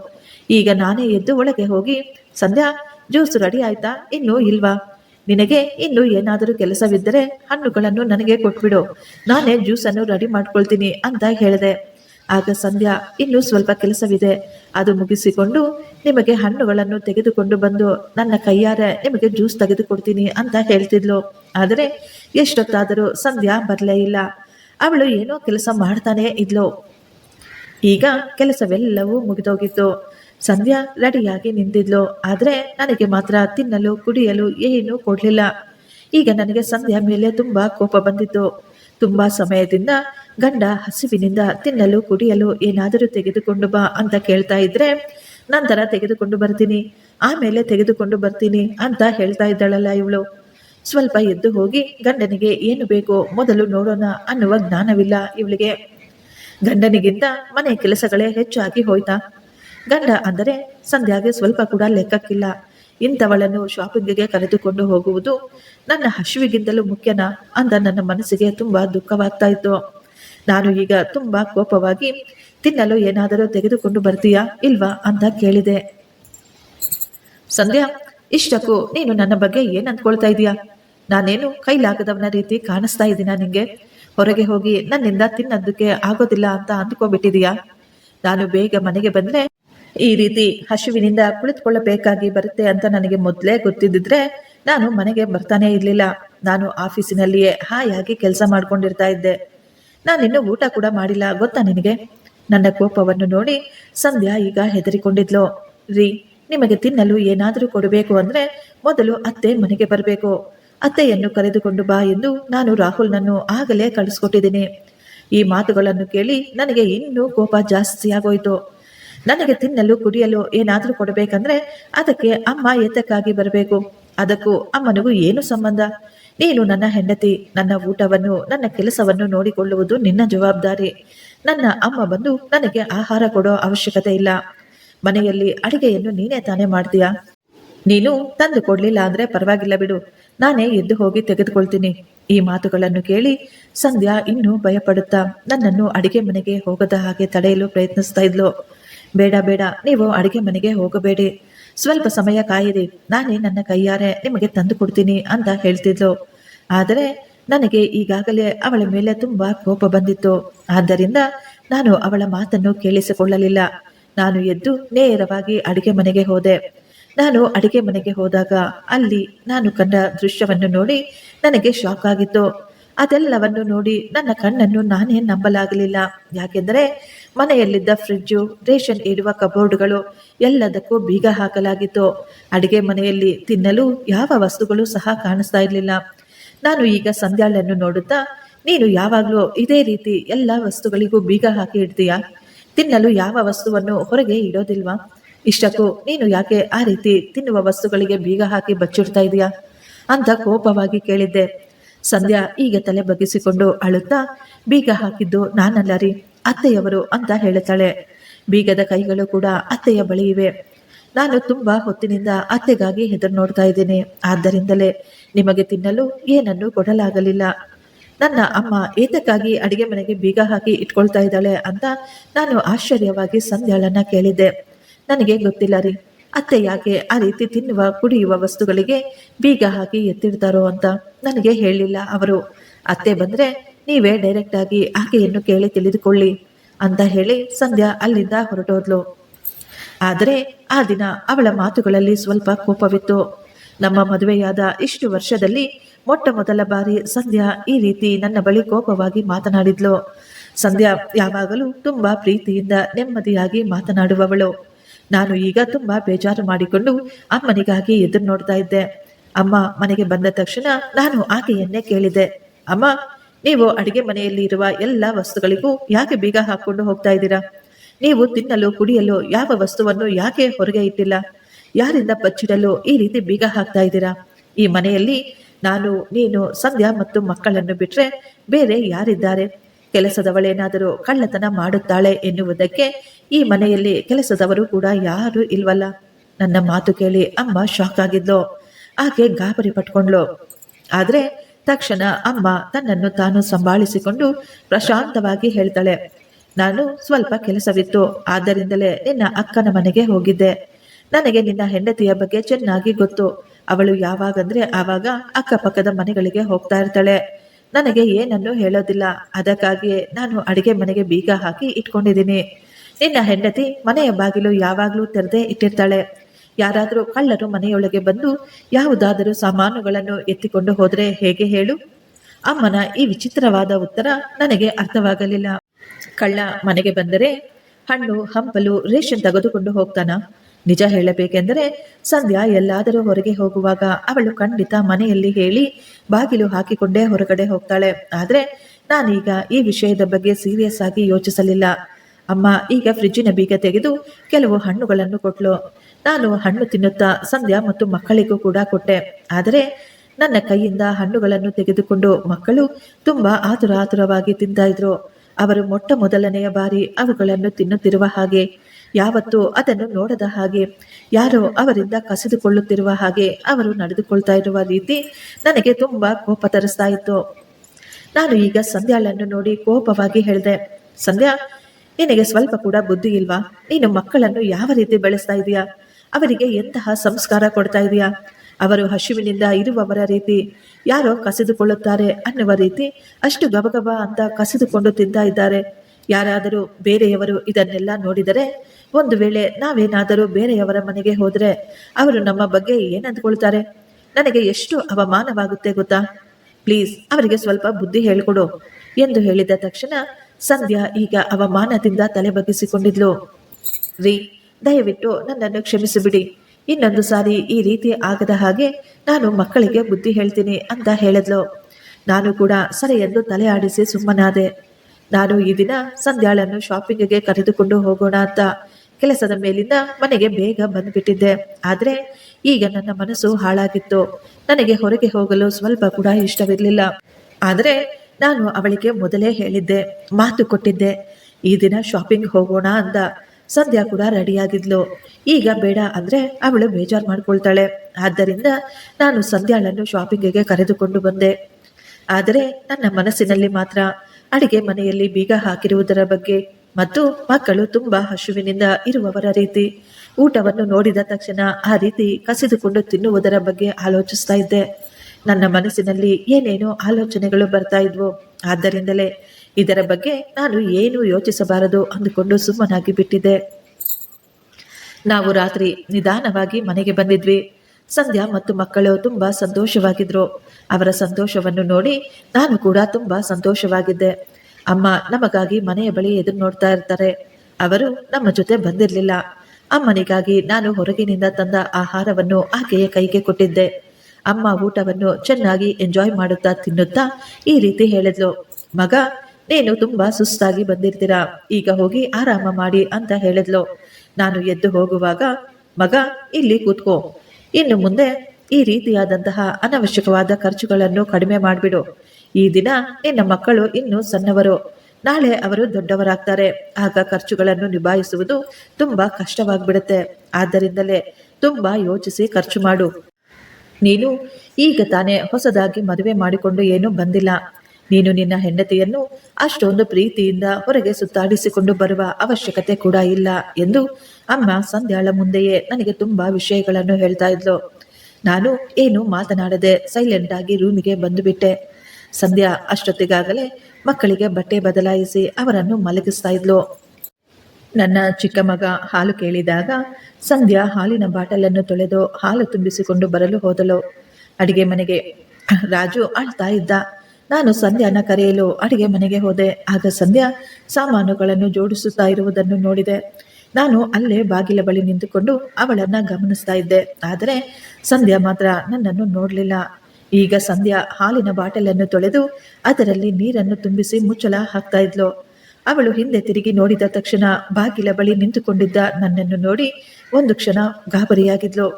ಈಗ ನಾನೇ ಎದ್ದು ಒಳಗೆ ಹೋಗಿ, ಸಂಧ್ಯಾ ಜ್ಯೂಸ್ ರೆಡಿ ಆಯ್ತಾ? ಇನ್ನೂ ಇಲ್ವಾ? ನಿನಗೆ ಇನ್ನು ಏನಾದರೂ ಕೆಲಸವಿದ್ದರೆ ಹಣ್ಣುಗಳನ್ನು ನನಗೆ ಕೊಟ್ಬಿಡು. ನಾನೇ ಜ್ಯೂಸನ್ನು ರೆಡಿ ಮಾಡ್ಕೊಳ್ತೀನಿ ಅಂತ ಹೇಳಿದೆ. ಆಗ ಸಂಧ್ಯಾ, ಇನ್ನೂ ಸ್ವಲ್ಪ ಕೆಲಸವಿದೆ. ಅದು ಮುಗಿಸಿಕೊಂಡು ನಿಮಗೆ ಹಣ್ಣುಗಳನ್ನು ತೆಗೆದುಕೊಂಡು ಬಂದು ನನ್ನ ಕೈಯಾರೆ ನಿಮಗೆ ಜ್ಯೂಸ್ ತೆಗೆದುಕೊಡ್ತೀನಿ ಅಂತ ಹೇಳ್ತಿದ್ಲು. ಆದರೆ ಎಷ್ಟೊತ್ತಾದರೂ ಸಂಧ್ಯಾ ಬರಲೇ ಇಲ್ಲ. ಅವಳು ಏನೋ ಕೆಲಸ ಮಾಡ್ತಾನೆ ಇದ್ಲು. ಈಗ ಕೆಲಸವೆಲ್ಲವೂ ಮುಗಿದೋಗಿತ್ತು. ಸಂಧ್ಯಾ ರೆಡಿಯಾಗಿ ನಿಂತಿದ್ಲು. ಆದರೆ ನನಗೆ ಮಾತ್ರ ತಿನ್ನಲು, ಕುಡಿಯಲು ಏನೂ ಕೊಡಲಿಲ್ಲ. ಈಗ ನನಗೆ ಸಂಧ್ಯಾ ಮೇಲೆ ತುಂಬ ಕೋಪ ಬಂದಿತ್ತು. ತುಂಬ ಸಮಯದಿಂದ ಗಂಡ ಹಸಿವಿನಿಂದ ತಿನ್ನಲು, ಕುಡಿಯಲು ಏನಾದರೂ ತೆಗೆದುಕೊಂಡು ಬಾ ಅಂತ ಕೇಳ್ತಾ ಇದ್ರೆ, ನಂತರ ತೆಗೆದುಕೊಂಡು ಬರ್ತೀನಿ. ಆಮೇಲೆ ತೆಗೆದುಕೊಂಡು ಬರ್ತೀನಿ ಅಂತ ಹೇಳ್ತಾ ಇದ್ದಾಳಲ್ಲ ಇವಳು. ಸ್ವಲ್ಪ ಎದ್ದು ಹೋಗಿ ಗಂಡನಿಗೆ ಏನು ಬೇಕೋ ಮೊದಲು ನೋಡೋಣ ಅನ್ನುವ ಜ್ಞಾನವಿಲ್ಲ ಇವಳಿಗೆ. ಗಂಡನಿಗಿಂತ ಮನೆ ಕೆಲಸಗಳೇ ಹೆಚ್ಚಾಗಿ ಹೋಯ್ತಾ. ಗಂಡ ಅಂದರೆ ಸಂಧ್ಯಾಗೆ ಸ್ವಲ್ಪ ಕೂಡ ಲೆಕ್ಕಕ್ಕಿಲ್ಲ. ಇಂಥವಳನ್ನು ಶಾಪಿಂಗಿಗೆ ಕರೆದುಕೊಂಡು ಹೋಗುವುದು ನನ್ನ ಹಸಿವಿಗಿಂತಲೂ ಮುಖ್ಯನ ಅಂತ ನನ್ನ ಮನಸ್ಸಿಗೆ ತುಂಬಾ ದುಃಖವಾಗ್ತಾ ಇತ್ತು ನಾನು ಈಗ ತುಂಬಾ ಕೋಪವಾಗಿ, ತಿನ್ನಲು ಏನಾದರೂ ತೆಗೆದುಕೊಂಡು ಬರ್ತೀಯಾ ಇಲ್ವಾ ಅಂತ ಕೇಳಿದೆ. ಸಂಧ್ಯಾ, ಇಷ್ಟಕ್ಕೂ ನೀನು ನನ್ನ ಬಗ್ಗೆ ಏನ್ ಅಂದ್ಕೊಳ್ತಾ ಇದೀಯಾ? ನಾನೇನು ಕೈಲಾಗದವನ ರೀತಿ ಕಾಣಿಸ್ತಾ ಇದ್ದೀನಾ ನಿಂಗೆ? ಹೊರಗೆ ಹೋಗಿ ನನ್ನಿಂದ ತಿನ್ನೋದಕ್ಕೆ ಆಗೋದಿಲ್ಲ ಅಂತ ಅಂದ್ಕೊಂಡ್ಬಿಟ್ಟಿದೀಯಾ? ನಾನು ಬೇಗ ಮನೆಗೆ ಬಂದ್ರೆ ಈ ರೀತಿ ಹಸುವಿನಿಂದ ಕುಳಿತುಕೊಳ್ಳಬೇಕಾಗಿ ಬರುತ್ತೆ ಅಂತ ನನಗೆ ಮೊದಲೇ ಗೊತ್ತಿದ್ದಿದ್ರೆ ನಾನು ಮನೆಗೆ ಬರ್ತಾನೆ ಇರಲಿಲ್ಲ. ನಾನು ಆಫೀಸಿನಲ್ಲಿಯೇ ಹಾಯಾಗಿ ಕೆಲಸ ಮಾಡ್ಕೊಂಡಿರ್ತಾ ಇದ್ದೆ. ನಾನಿನ್ನೂ ಊಟ ಕೂಡ ಮಾಡಿಲ್ಲ, ಗೊತ್ತಾ ನಿನಗೆ? ನನ್ನ ಕೋಪವನ್ನು ನೋಡಿ ಸಂಧ್ಯಾ ಈಗ ಹೆದರಿಕೊಂಡಿದ್ಲು. ರೀ, ನಿಮಗೆ ತಿನ್ನಲು ಏನಾದರೂ ಕೊಡಬೇಕು ಅಂದ್ರೆ ಮೊದಲು ಅತ್ತೆ ಮನೆಗೆ ಬರಬೇಕು. ಅತ್ತೆಯನ್ನು ಕರೆದುಕೊಂಡು ಬಾ ಎಂದು ನಾನು ರಾಹುಲ್ನನ್ನು ಆಗಲೇ ಕಳಿಸ್ಕೊಟ್ಟಿದ್ದೀನಿ. ಈ ಮಾತುಗಳನ್ನು ಕೇಳಿ ನನಗೆ ಇನ್ನೂ ಕೋಪ ಜಾಸ್ತಿ ಆಗೋಯ್ತು ನನಗೆ ತಿನ್ನಲು, ಕುಡಿಯಲು ಏನಾದರೂ ಕೊಡಬೇಕಂದ್ರೆ ಅದಕ್ಕೆ ಅಮ್ಮ ಎತ್ತಕ್ಕಾಗಿ ಬರಬೇಕು. ಅದಕ್ಕೂ ಅಮ್ಮನಿಗೂ ಏನು ಸಂಬಂಧ? ನೀನು ನನ್ನ ಹೆಂಡತಿ, ನನ್ನ ಊಟವನ್ನು, ನನ್ನ ಕೆಲಸವನ್ನು ನೋಡಿಕೊಳ್ಳುವುದು ನಿನ್ನ ಜವಾಬ್ದಾರಿ. ನನ್ನ ಅಮ್ಮ ಬಂದು ನನಗೆ ಆಹಾರ ಕೊಡೋ ಅವಶ್ಯಕತೆ ಇಲ್ಲ. ಮನೆಯಲ್ಲಿ ಅಡಿಗೆಯನ್ನು ನೀನೇ ತಾನೇ ಮಾಡ್ತೀಯಾ? ನೀನು ತಂದು ಕೊಡ್ಲಿಲ್ಲ ಅಂದ್ರೆ ಪರವಾಗಿಲ್ಲ ಬಿಡು. ನಾನೇ ಎದ್ದು ಹೋಗಿ ತೆಗೆದುಕೊಳ್ತೀನಿ. ಈ ಮಾತುಗಳನ್ನು ಕೇಳಿ ಸಂಧ್ಯಾ ಇನ್ನೂ ಭಯಪಡುತ್ತಾ ನನ್ನನ್ನು ಅಡಿಗೆ ಮನೆಗೆ ಹೋಗದ ಹಾಗೆ ತಡೆಯಲು ಪ್ರಯತ್ನಿಸ್ತಾ ಇದ್ಲು. ಬೇಡ ಬೇಡ. ನೀವು ಅಡಿಗೆ ಮನೆಗೆ ಹೋಗಬೇಡಿ. ಸ್ವಲ್ಪ ಸಮಯ ಕಾಯಿರಿ. ನಾನೇ ನನ್ನ ಕೈಯಾರೆ ನಿಮಗೆ ತಂದು ಕೊಡ್ತೀನಿ ಅಂತ ಹೇಳ್ತಿದ್ಲು. ಆದರೆ ನನಗೆ ಈಗಾಗಲೇ ಅವಳ ಮೇಲೆ ತುಂಬಾ ಕೋಪ ಬಂದಿತ್ತು. ಆದ್ದರಿಂದ ನಾನು ಅವಳ ಮಾತನ್ನು ಕೇಳಿಸಿಕೊಳ್ಳಲಿಲ್ಲ. ನಾನು ಎದ್ದು ನೇರವಾಗಿ ಅಡಿಗೆ ಮನೆಗೆ ಹೋದೆ. ನಾನು ಅಡಿಗೆ ಮನೆಗೆ ಹೋದಾಗ ಅಲ್ಲಿ ನಾನು ಕಂಡ ದೃಶ್ಯವನ್ನು ನೋಡಿ ನನಗೆ ಶಾಕ್ ಆಗಿತ್ತು. ಅದೆಲ್ಲವನ್ನು ನೋಡಿ ನನ್ನ ಕಣ್ಣನ್ನು ನಾನೇ ನಂಬಲಾಗಲಿಲ್ಲ. ಯಾಕೆಂದರೆ ಮನೆಯಲ್ಲಿದ್ದ ಫ್ರಿಡ್ಜು, ರೇಷನ್ ಇಡುವ ಕಬೋರ್ಡ್ಗಳು ಎಲ್ಲದಕ್ಕೂ ಬೀಗ ಹಾಕಲಾಗಿತ್ತು. ಅಡಿಗೆ ಮನೆಯಲ್ಲಿ ತಿನ್ನಲು ಯಾವ ವಸ್ತುಗಳು ಸಹ ಕಾಣಿಸ್ತಾ ಇರಲಿಲ್ಲ. ನಾನು ಈಗ ಸಂಧ್ಯಾಳನ್ನು ನೋಡುತ್ತಾ, ನೀನು ಯಾವಾಗಲೂ ಇದೇ ರೀತಿ ಎಲ್ಲ ವಸ್ತುಗಳಿಗೂ ಬೀಗ ಹಾಕಿ ಇಡ್ತೀಯಾ? ತಿನ್ನಲು ಯಾವ ವಸ್ತುವನ್ನು ಹೊರಗೆ ಇಡೋದಿಲ್ವಾ? ಇಷ್ಟಕ್ಕೂ ನೀನು ಯಾಕೆ ಆ ರೀತಿ ತಿನ್ನುವ ವಸ್ತುಗಳಿಗೆ ಬೀಗ ಹಾಕಿ ಬಚ್ಚಿಡ್ತಾ ಇದೆಯಾ? ಅಂತ ಕೋಪವಾಗಿ ಕೇಳಿದ್ದೆ. ಸಂಧ್ಯಾ ಈಗ ತಲೆ ಬಗ್ಗಿಸಿಕೊಂಡು ಅಳುತ್ತಾ, ಬೀಗ ಹಾಕಿದ್ದು ನಾನಲ್ಲ ರೀ. ಅತ್ತೆಯವರು ಅಂತ ಹೇಳುತ್ತಾಳೆ. ಬೀಗದ ಕೈಗಳು ಕೂಡ ಅತ್ತೆಯ ಬಳಿ ಇವೆ. ನಾನು ತುಂಬಾ ಹೊತ್ತಿನಿಂದ ಅತ್ತೆಗಾಗಿ ಹೆದರು ನೋಡ್ತಾ ಇದ್ದೇನೆ. ಆದ್ದರಿಂದಲೇ ನಿಮಗೆ ತಿನ್ನಲು ಏನನ್ನು ಕೊಡಲಾಗಲಿಲ್ಲ. ನನ್ನ ಅಮ್ಮ ಏತಕ್ಕಾಗಿ ಅಡಿಗೆ ಮನೆಗೆ ಬೀಗ ಹಾಕಿ ಇಟ್ಕೊಳ್ತಾ ಇದ್ದಾಳೆ ಅಂತ ನಾನು ಆಶ್ಚರ್ಯವಾಗಿ ಸಂಧ್ಯಾಳನ್ನ ಕೇಳಿದ್ದೆ. ನನಗೆ ಗೊತ್ತಿಲ್ಲ ರೀ, ಅತ್ತೆ ಯಾಕೆ ಆ ರೀತಿ ತಿನ್ನುವ, ಕುಡಿಯುವ ವಸ್ತುಗಳಿಗೆ ಬೀಗ ಹಾಕಿ ಎತ್ತಿಡ್ತಾರೋ ಅಂತ ನನಗೆ ಹೇಳಿಲ್ಲ ಅವರು. ಅತ್ತೆ ಬಂದ್ರೆ ನೀವೇ ಡೈರೆಕ್ಟ್ ಆಗಿ ಆಕೆಯನ್ನು ಕೇಳಿ ತಿಳಿದುಕೊಳ್ಳಿ ಅಂತ ಹೇಳಿ ಸಂಧ್ಯಾ ಅಲ್ಲಿಂದ ಹೊರಟೋದ್ಲು. ಆದರೆ ಆ ದಿನ ಅವಳ ಮಾತುಗಳಲ್ಲಿ ಸ್ವಲ್ಪ ಕೋಪವಿತ್ತು. ನಮ್ಮ ಮದುವೆಯಾದ ಇಷ್ಟು ವರ್ಷದಲ್ಲಿ ಮೊಟ್ಟ ಮೊದಲ ಬಾರಿ ಸಂಧ್ಯಾ ಈ ರೀತಿ ನನ್ನ ಬಳಿ ಕೋಪವಾಗಿ ಮಾತನಾಡಿದ್ಲು. ಸಂಧ್ಯಾ ಯಾವಾಗಲೂ ತುಂಬಾ ಪ್ರೀತಿಯಿಂದ ನೆಮ್ಮದಿಯಾಗಿ ಮಾತನಾಡುವವಳು. ನಾನು ಈಗ ತುಂಬಾ ಬೇಜಾರು ಮಾಡಿಕೊಂಡು ಅಮ್ಮನಿಗಾಗಿ ಎದುರು ನೋಡ್ತಾ ಇದ್ದೆ. ಅಮ್ಮ ಮನೆಗೆ ಬಂದ ತಕ್ಷಣ ನಾನು ಆಕೆಯನ್ನೇ ಕೇಳಿದೆ. ಅಮ್ಮ ನೀವು ಅಡಿಗೆ ಮನೆಯಲ್ಲಿ ಇರುವ ಎಲ್ಲ ವಸ್ತುಗಳಿಗೂ ಯಾಕೆ ಬೀಗ ಹಾಕೊಂಡು ಹೋಗ್ತಾ ಇದ್ದೀರಾ? ನೀವು ತಿನ್ನಲು, ಕುಡಿಯಲು ಯಾವ ವಸ್ತುವನ್ನು ಯಾಕೆ ಹೊರಗೆ ಇಟ್ಟಿಲ್ಲ? ಯಾರಿಂದ ಬಚ್ಚಿಡಲು ಈ ರೀತಿ ಬೀಗ ಹಾಕ್ತಾ ಇದ್ದೀರಾ? ಈ ಮನೆಯಲ್ಲಿ ನಾನು, ನೀನು, ಸಂಧ್ಯಾ ಮತ್ತು ಮಕ್ಕಳನ್ನು ಬಿಟ್ರೆ ಬೇರೆ ಯಾರಿದ್ದಾರೆ? ಕೆಲಸದವಳೇನಾದರೂ ಕಳ್ಳತನ ಮಾಡುತ್ತಾಳೆ ಎನ್ನುವುದಕ್ಕೆ ಈ ಮನೆಯಲ್ಲಿ ಕೆಲಸದವರು ಕೂಡ ಯಾರು ಇಲ್ವಲ್ಲ? ನನ್ನ ಮಾತು ಕೇಳಿ ಅಮ್ಮ ಶಾಕ್ ಆಗಿದ್ಲು. ಆಕೆ ಗಾಬರಿ ಪಟ್ಕೊಂಡ್ಲು ಆದ್ರೆ ತಕ್ಷಣ ಅಮ್ಮ ತನ್ನನ್ನು ತಾನು ಸಂಭಾಳಿಸಿಕೊಂಡು ಪ್ರಶಾಂತವಾಗಿ ಹೇಳ್ತಾಳೆ, ನಾನು ಸ್ವಲ್ಪ ಕೆಲಸವಿತ್ತು, ಆದ್ದರಿಂದಲೇ ನಿನ್ನ ಅಕ್ಕನ ಮನೆಗೆ ಹೋಗಿದ್ದೆ. ನನಗೆ ನಿನ್ನ ಹೆಂಡತಿಯ ಬಗ್ಗೆ ಚೆನ್ನಾಗಿ ಗೊತ್ತು. ಅವಳು ಯಾವಾಗಂದ್ರೆ ಆವಾಗ ಅಕ್ಕಪಕ್ಕದ ಮನೆಗಳಿಗೆ ಹೋಗ್ತಾ ಇರ್ತಾಳೆ. ನನಗೆ ಏನನ್ನು ಹೇಳೋದಿಲ್ಲ. ಅದಕ್ಕಾಗಿಯೇ ನಾನು ಅಡಿಗೆ ಮನೆಗೆ ಬೀಗ ಹಾಕಿ ಇಟ್ಕೊಂಡಿದ್ದೀನಿ. ನಿನ್ನ ಹೆಂಡತಿ ಮನೆಯ ಬಾಗಿಲು ಯಾವಾಗಲೂ ತೆರೆದೇ ಇಟ್ಟಿರ್ತಾಳೆ. ಯಾರಾದರೂ ಕಳ್ಳರು ಮನೆಯೊಳಗೆ ಬಂದು ಯಾವುದಾದರೂ ಸಾಮಾನುಗಳನ್ನು ಎತ್ತಿಕೊಂಡು ಹೋದರೆ ಹೇಗೆ ಹೇಳು? ಅಮ್ಮನ ಈ ವಿಚಿತ್ರವಾದ ಉತ್ತರ ನನಗೆ ಅರ್ಥವಾಗಲಿಲ್ಲ. ಕಳ್ಳ ಮನೆಗೆ ಬಂದರೆ ಹಣ್ಣು, ಹಂಪಲು, ರೇಷನ್ ತೆಗೆದುಕೊಂಡು ಹೋಗ್ತಾನ. ನಿಜ ಹೇಳಬೇಕೆಂದರೆ ಸಂಧ್ಯಾ ಎಲ್ಲಾದರೂ ಹೊರಗೆ ಹೋಗುವಾಗ ಅವಳು ಖಂಡಿತ ಮನೆಯಲ್ಲಿ ಹೇಳಿ ಬಾಗಿಲು ಹಾಕಿಕೊಂಡೇ ಹೊರಗಡೆ ಹೋಗ್ತಾಳೆ. ಆದ್ರೆ ನಾನೀಗ ಈ ವಿಷಯದ ಬಗ್ಗೆ ಸೀರಿಯಸ್ ಆಗಿ ಯೋಚಿಸಲಿಲ್ಲ. ಅಮ್ಮ ಈಗ ಫ್ರಿಜ್ಜಿನ ಬೀಗ ತೆಗೆದು ಕೆಲವು ಹಣ್ಣುಗಳನ್ನು ಕೊಟ್ಲು. ನಾನು ಹಣ್ಣು ತಿನ್ನುತ್ತಾ ಸಂಧ್ಯಾ ಮತ್ತು ಮಕ್ಕಳಿಗೂ ಕೂಡ ಕೊಟ್ಟೆ. ಆದರೆ ನನ್ನ ಕೈಯಿಂದ ಹಣ್ಣುಗಳನ್ನು ತೆಗೆದುಕೊಂಡು ಮಕ್ಕಳು ತುಂಬಾ ಆತುರ ಆತುರವಾಗಿ ತಿಂತಾ ಇದ್ರು. ಅವರು ಮೊಟ್ಟ ಮೊದಲನೆಯ ಬಾರಿ ಅವುಗಳನ್ನು ತಿನ್ನುತ್ತಿರುವ ಹಾಗೆ, ಯಾವತ್ತೂ ಅದನ್ನು ನೋಡದ ಹಾಗೆ, ಯಾರೋ ಅವರಿಂದ ಕಸಿದುಕೊಳ್ಳುತ್ತಿರುವ ಹಾಗೆ ಅವರು ನಡೆದುಕೊಳ್ತಾ ಇರುವ ರೀತಿ ನನಗೆ ತುಂಬಾ ಕೋಪ ತರಿಸ್ತಾ ಇತ್ತು. ನಾನು ಈಗ ಸಂಧ್ಯಾಳನ್ನು ನೋಡಿ ಕೋಪವಾಗಿ ಹೇಳಿದೆ, ಸಂಧ್ಯಾ, ನಿನಗೆ ಸ್ವಲ್ಪ ಕೂಡ ಬುದ್ಧಿ ಇಲ್ವಾ? ನೀನು ಮಕ್ಕಳನ್ನು ಯಾವ ರೀತಿ ಬೆಳೆಸ್ತಾ ಇದೀಯಾ? ಅವರಿಗೆ ಎಂತಹ ಸಂಸ್ಕಾರ ಕೊಡ್ತಾ ಇದೆಯಾ? ಅವರು ಹಸಿವಿನಿಂದ ಇರುವವರ ರೀತಿ ಯಾರೋ ಕಸಿದುಕೊಳ್ಳುತ್ತಾರೆ ಅನ್ನುವ ರೀತಿ ಅಷ್ಟು ಗಬಗಬ ಅಂತ ಕಸಿದುಕೊಂಡು ತಿಂತಾ ಇದ್ದಾರೆ. ಯಾರಾದರೂ ಬೇರೆಯವರು ಇದನ್ನೆಲ್ಲ ನೋಡಿದರೆ, ಒಂದು ವೇಳೆ ನಾವೇನಾದರೂ ಬೇರೆಯವರ ಮನೆಗೆ ಹೋದರೆ, ಅವರು ನಮ್ಮ ಬಗ್ಗೆ ಏನಂದ್ಕೊಳ್ತಾರೆ? ನನಗೆ ಎಷ್ಟು ಅವಮಾನವಾಗುತ್ತೆ ಗೊತ್ತಾ? ಪ್ಲೀಸ್, ಅವರಿಗೆ ಸ್ವಲ್ಪ ಬುದ್ಧಿ ಹೇಳಿಕೊಡು ಎಂದು ಹೇಳಿದ ತಕ್ಷಣ ಸಂಧ್ಯಾ ಈಗ ಅವಮಾನದಿಂದ ತಲೆ ಬಗ್ಗಿಸಿಕೊಂಡಿದ್ಲು ರೀ ದಯವಿಟ್ಟು ನನ್ನನ್ನು ಕ್ಷಮಿಸಿಬಿಡಿ. ಇನ್ನೊಂದು ಸಾರಿ ಈ ರೀತಿ ಆಗದ ಹಾಗೆ ನಾನು ಮಕ್ಕಳಿಗೆ ಬುದ್ಧಿ ಹೇಳ್ತೀನಿ ಅಂತ ಹೇಳಿದ್ಲು. ನಾನು ಕೂಡ ಸರಿ ಎಂದು ತಲೆ ಆಡಿಸಿ ಸುಮ್ಮನಾದೆ. ನಾನು ಈ ದಿನ ಸಂಧ್ಯಾಳನ್ನು ಶಾಪಿಂಗ್ಗೆ ಕರೆದುಕೊಂಡು ಹೋಗೋಣ ಅಂತ ಕೆಲಸದ ಮೇಲಿಂದ ಮನೆಗೆ ಬೇಗ ಬಂದುಬಿಟ್ಟಿದ್ದೆ. ಆದರೆ ಈಗ ನನ್ನ ಮನಸ್ಸು ಹಾಳಾಗಿತ್ತು. ನನಗೆ ಹೊರಗೆ ಹೋಗಲು ಸ್ವಲ್ಪ ಕೂಡ ಇಷ್ಟವಿರಲಿಲ್ಲ. ಆದರೆ ನಾನು ಅವಳಿಗೆ ಮೊದಲೇ ಹೇಳಿದ್ದೆ, ಮಾತು ಕೊಟ್ಟಿದ್ದೆ. ಈ ದಿನ ಶಾಪಿಂಗ್ ಹೋಗೋಣ ಅಂದ. ಸಂಧ್ಯಾ ಕೂಡ ರೆಡಿಯಾಗಿದ್ಲು. ಈಗ ಬೇಡ ಅಂದ್ರೆ ಅವಳು ಬೇಜಾರು ಮಾಡ್ಕೊಳ್ತಾಳೆ. ಆದ್ದರಿಂದ ನಾನು ಸಂಧ್ಯಾಳನ್ನು ಶಾಪಿಂಗಿಗೆ ಕರೆದುಕೊಂಡು ಬಂದೆ. ಆದರೆ ನನ್ನ ಮನಸ್ಸಿನಲ್ಲಿ ಮಾತ್ರ ಅಡಿಗೆ ಮನೆಯಲ್ಲಿ ಬೀಗ ಹಾಕಿರುವುದರ ಬಗ್ಗೆ ಮತ್ತು ಮಕ್ಕಳು ತುಂಬಾ ಹಸುವಿನಿಂದ ಇರುವವರ ರೀತಿ. ಊಟವನ್ನು ನೋಡಿದ ತಕ್ಷಣ ಆ ರೀತಿ ಕಸಿದುಕೊಂಡು ತಿನ್ನುವುದರ ಬಗ್ಗೆ ಆಲೋಚಿಸ್ತಾ ಇದ್ದೆ. ನನ್ನ ಮನಸ್ಸಿನಲ್ಲಿ ಏನೇನೋ ಆಲೋಚನೆಗಳು ಬರ್ತಾ ಇದ್ವು. ಆದ್ದರಿಂದಲೇ ಇದರ ಬಗ್ಗೆ ನಾನು ಏನು ಯೋಚಿಸಬಾರದು ಅಂದುಕೊಂಡು ಸುಮ್ಮನಾಗಿ ಬಿಟ್ಟಿದ್ದೆ. ನಾವು ರಾತ್ರಿ ನಿಧಾನವಾಗಿ ಮನೆಗೆ ಬಂದಿದ್ವಿ. ಸಂಧ್ಯಾ ಮತ್ತು ಮಕ್ಕಳು ತುಂಬಾ ಸಂತೋಷವಾಗಿದ್ರು. ಅವರ ಸಂತೋಷವನ್ನು ನೋಡಿ ನಾನು ಕೂಡ ತುಂಬಾ ಸಂತೋಷವಾಗಿದ್ದೆ. ಅಮ್ಮ ನಮಗಾಗಿ ಮನೆಯ ಬಳಿ ಎದುರು ನೋಡ್ತಾ ಇರ್ತಾರೆ. ಅವರು ನಮ್ಮ ಜೊತೆ ಬಂದಿರಲಿಲ್ಲ. ಅಮ್ಮನಿಗಾಗಿ ನಾನು ಹೊರಗಿನಿಂದ ತಂದ ಆಹಾರವನ್ನು ಆಕೆಯ ಕೈಗೆ ಕೊಟ್ಟಿದ್ದೆ. ಅಮ್ಮ ಊಟವನ್ನು ಚೆನ್ನಾಗಿ ಎಂಜಾಯ್ ಮಾಡುತ್ತಾ ತಿನ್ನುತ್ತಾ ಈ ರೀತಿ ಹೇಳಿದ್ಲು. ಮಗ ನೀನು ತುಂಬಾ ಸುಸ್ತಾಗಿ ಬಂದಿರ್ತೀರಾ? ಈಗ ಹೋಗಿ ಆರಾಮ ಮಾಡಿ ಅಂತ ಹೇಳಿದ್ಲು. ನಾನು ಎದ್ದು ಹೋಗುವಾಗ, ಮಗ, ಇಲ್ಲಿ ಕೂತ್ಕೋ. ಇನ್ನು ಮುಂದೆ ಈ ರೀತಿಯಾದಂತಹ ಅನವಶ್ಯಕವಾದ ಖರ್ಚುಗಳನ್ನು ಕಡಿಮೆ ಮಾಡಿಬಿಡು. ಈ ದಿನ ನಿನ್ನ ಮಕ್ಕಳು ಇನ್ನು ಸಣ್ಣವರು. ನಾಳೆ ಅವರು ದೊಡ್ಡವರಾಗ್ತಾರೆ. ಆಗ ಖರ್ಚುಗಳನ್ನು ನಿಭಾಯಿಸುವುದು ತುಂಬಾ ಕಷ್ಟವಾಗ್ಬಿಡುತ್ತೆ. ಆದ್ದರಿಂದಲೇ ತುಂಬಾ ಯೋಚಿಸಿ ಖರ್ಚು ಮಾಡು. ನೀನು ಈಗ ತಾನೇ ಹೊಸದಾಗಿ ಮದುವೆ ಮಾಡಿಕೊಂಡು ಏನೂ ಬಂದಿಲ್ಲ. ನೀನು ನಿನ್ನ ಹೆಂಡತಿಯನ್ನು ಅಷ್ಟೊಂದು ಪ್ರೀತಿಯಿಂದ ಹೊರಗೆ ಸುತ್ತಾಡಿಸಿಕೊಂಡು ಬರುವ ಅವಶ್ಯಕತೆ ಕೂಡ ಇಲ್ಲ ಎಂದು ಅಮ್ಮ ಸಂಧ್ಯಾಳ ಮುಂದೆಯೇ ನನಗೆ ತುಂಬಾ ವಿಷಯಗಳನ್ನು ಹೇಳ್ತಾ ಇದ್ಲು. ನಾನು ಏನು ಮಾತನಾಡದೆ ಸೈಲೆಂಟ್ ಆಗಿ ರೂಮಿಗೆ ಬಂದು ಬಿಟ್ಟೆ ಸಂಧ್ಯಾ ಅಷ್ಟೊತ್ತಿಗಾಗಲೇ ಮಕ್ಕಳಿಗೆ ಬಟ್ಟೆ ಬದಲಾಯಿಸಿ ಅವರನ್ನು ಮಲಗಿಸ್ತಾ ಇದ್ಲು. ನನ್ನ ಚಿಕ್ಕ ಮಗ ಹಾಲು ಕೇಳಿದಾಗ ಸಂಧ್ಯಾ ಹಾಲಿನ ಬಾಟಲನ್ನು ತೊಳೆದು ಹಾಲು ತುಂಬಿಸಿಕೊಂಡು ಬರಲು ಹೋದಳು. ಅಡಿಗೆ ಮನೆಗೆ ರಾಜು ಅಳ್ತಾ ಇದ್ದ. ನಾನು ಸಂಧ್ಯಾನ ಕರೆಯಲು ಅಡಿಗೆ ಮನೆಗೆ ಹೋದೆ. ಆಗ ಸಂಧ್ಯಾ ಸಾಮಾನುಗಳನ್ನು ಜೋಡಿಸುತ್ತಾ ಇರುವುದನ್ನು ನೋಡಿದೆ. ನಾನು ಅಲ್ಲೇ ಬಾಗಿಲ ಬಳಿ ನಿಂತುಕೊಂಡು ಅವಳನ್ನ ಗಮನಿಸ್ತಾ ಇದ್ದೆ. ಆದರೆ ಸಂಧ್ಯಾ ಮಾತ್ರ ನನ್ನನ್ನು ನೋಡಲಿಲ್ಲ. ಈಗ ಸಂಧ್ಯಾ ಹಾಲಿನ ಬಾಟಲನ್ನು ತೊಳೆದು ಅದರಲ್ಲಿ ನೀರನ್ನು ತುಂಬಿಸಿ ಮುಚ್ಚಳ ಹಾಕ್ತಾ ಇದ್ಲು. ಅವಳು ಹಿಂದೆ ತಿರುಗಿ ನೋಡಿದ ತಕ್ಷಣ ಬಾಗಿಲ ಬಳಿ ನಿಂತುಕೊಂಡಿದ್ದ ನನ್ನನ್ನು ನೋಡಿ ಒಂದು ಕ್ಷಣ ಗಾಬರಿಯಾಗಿದ್ಲು.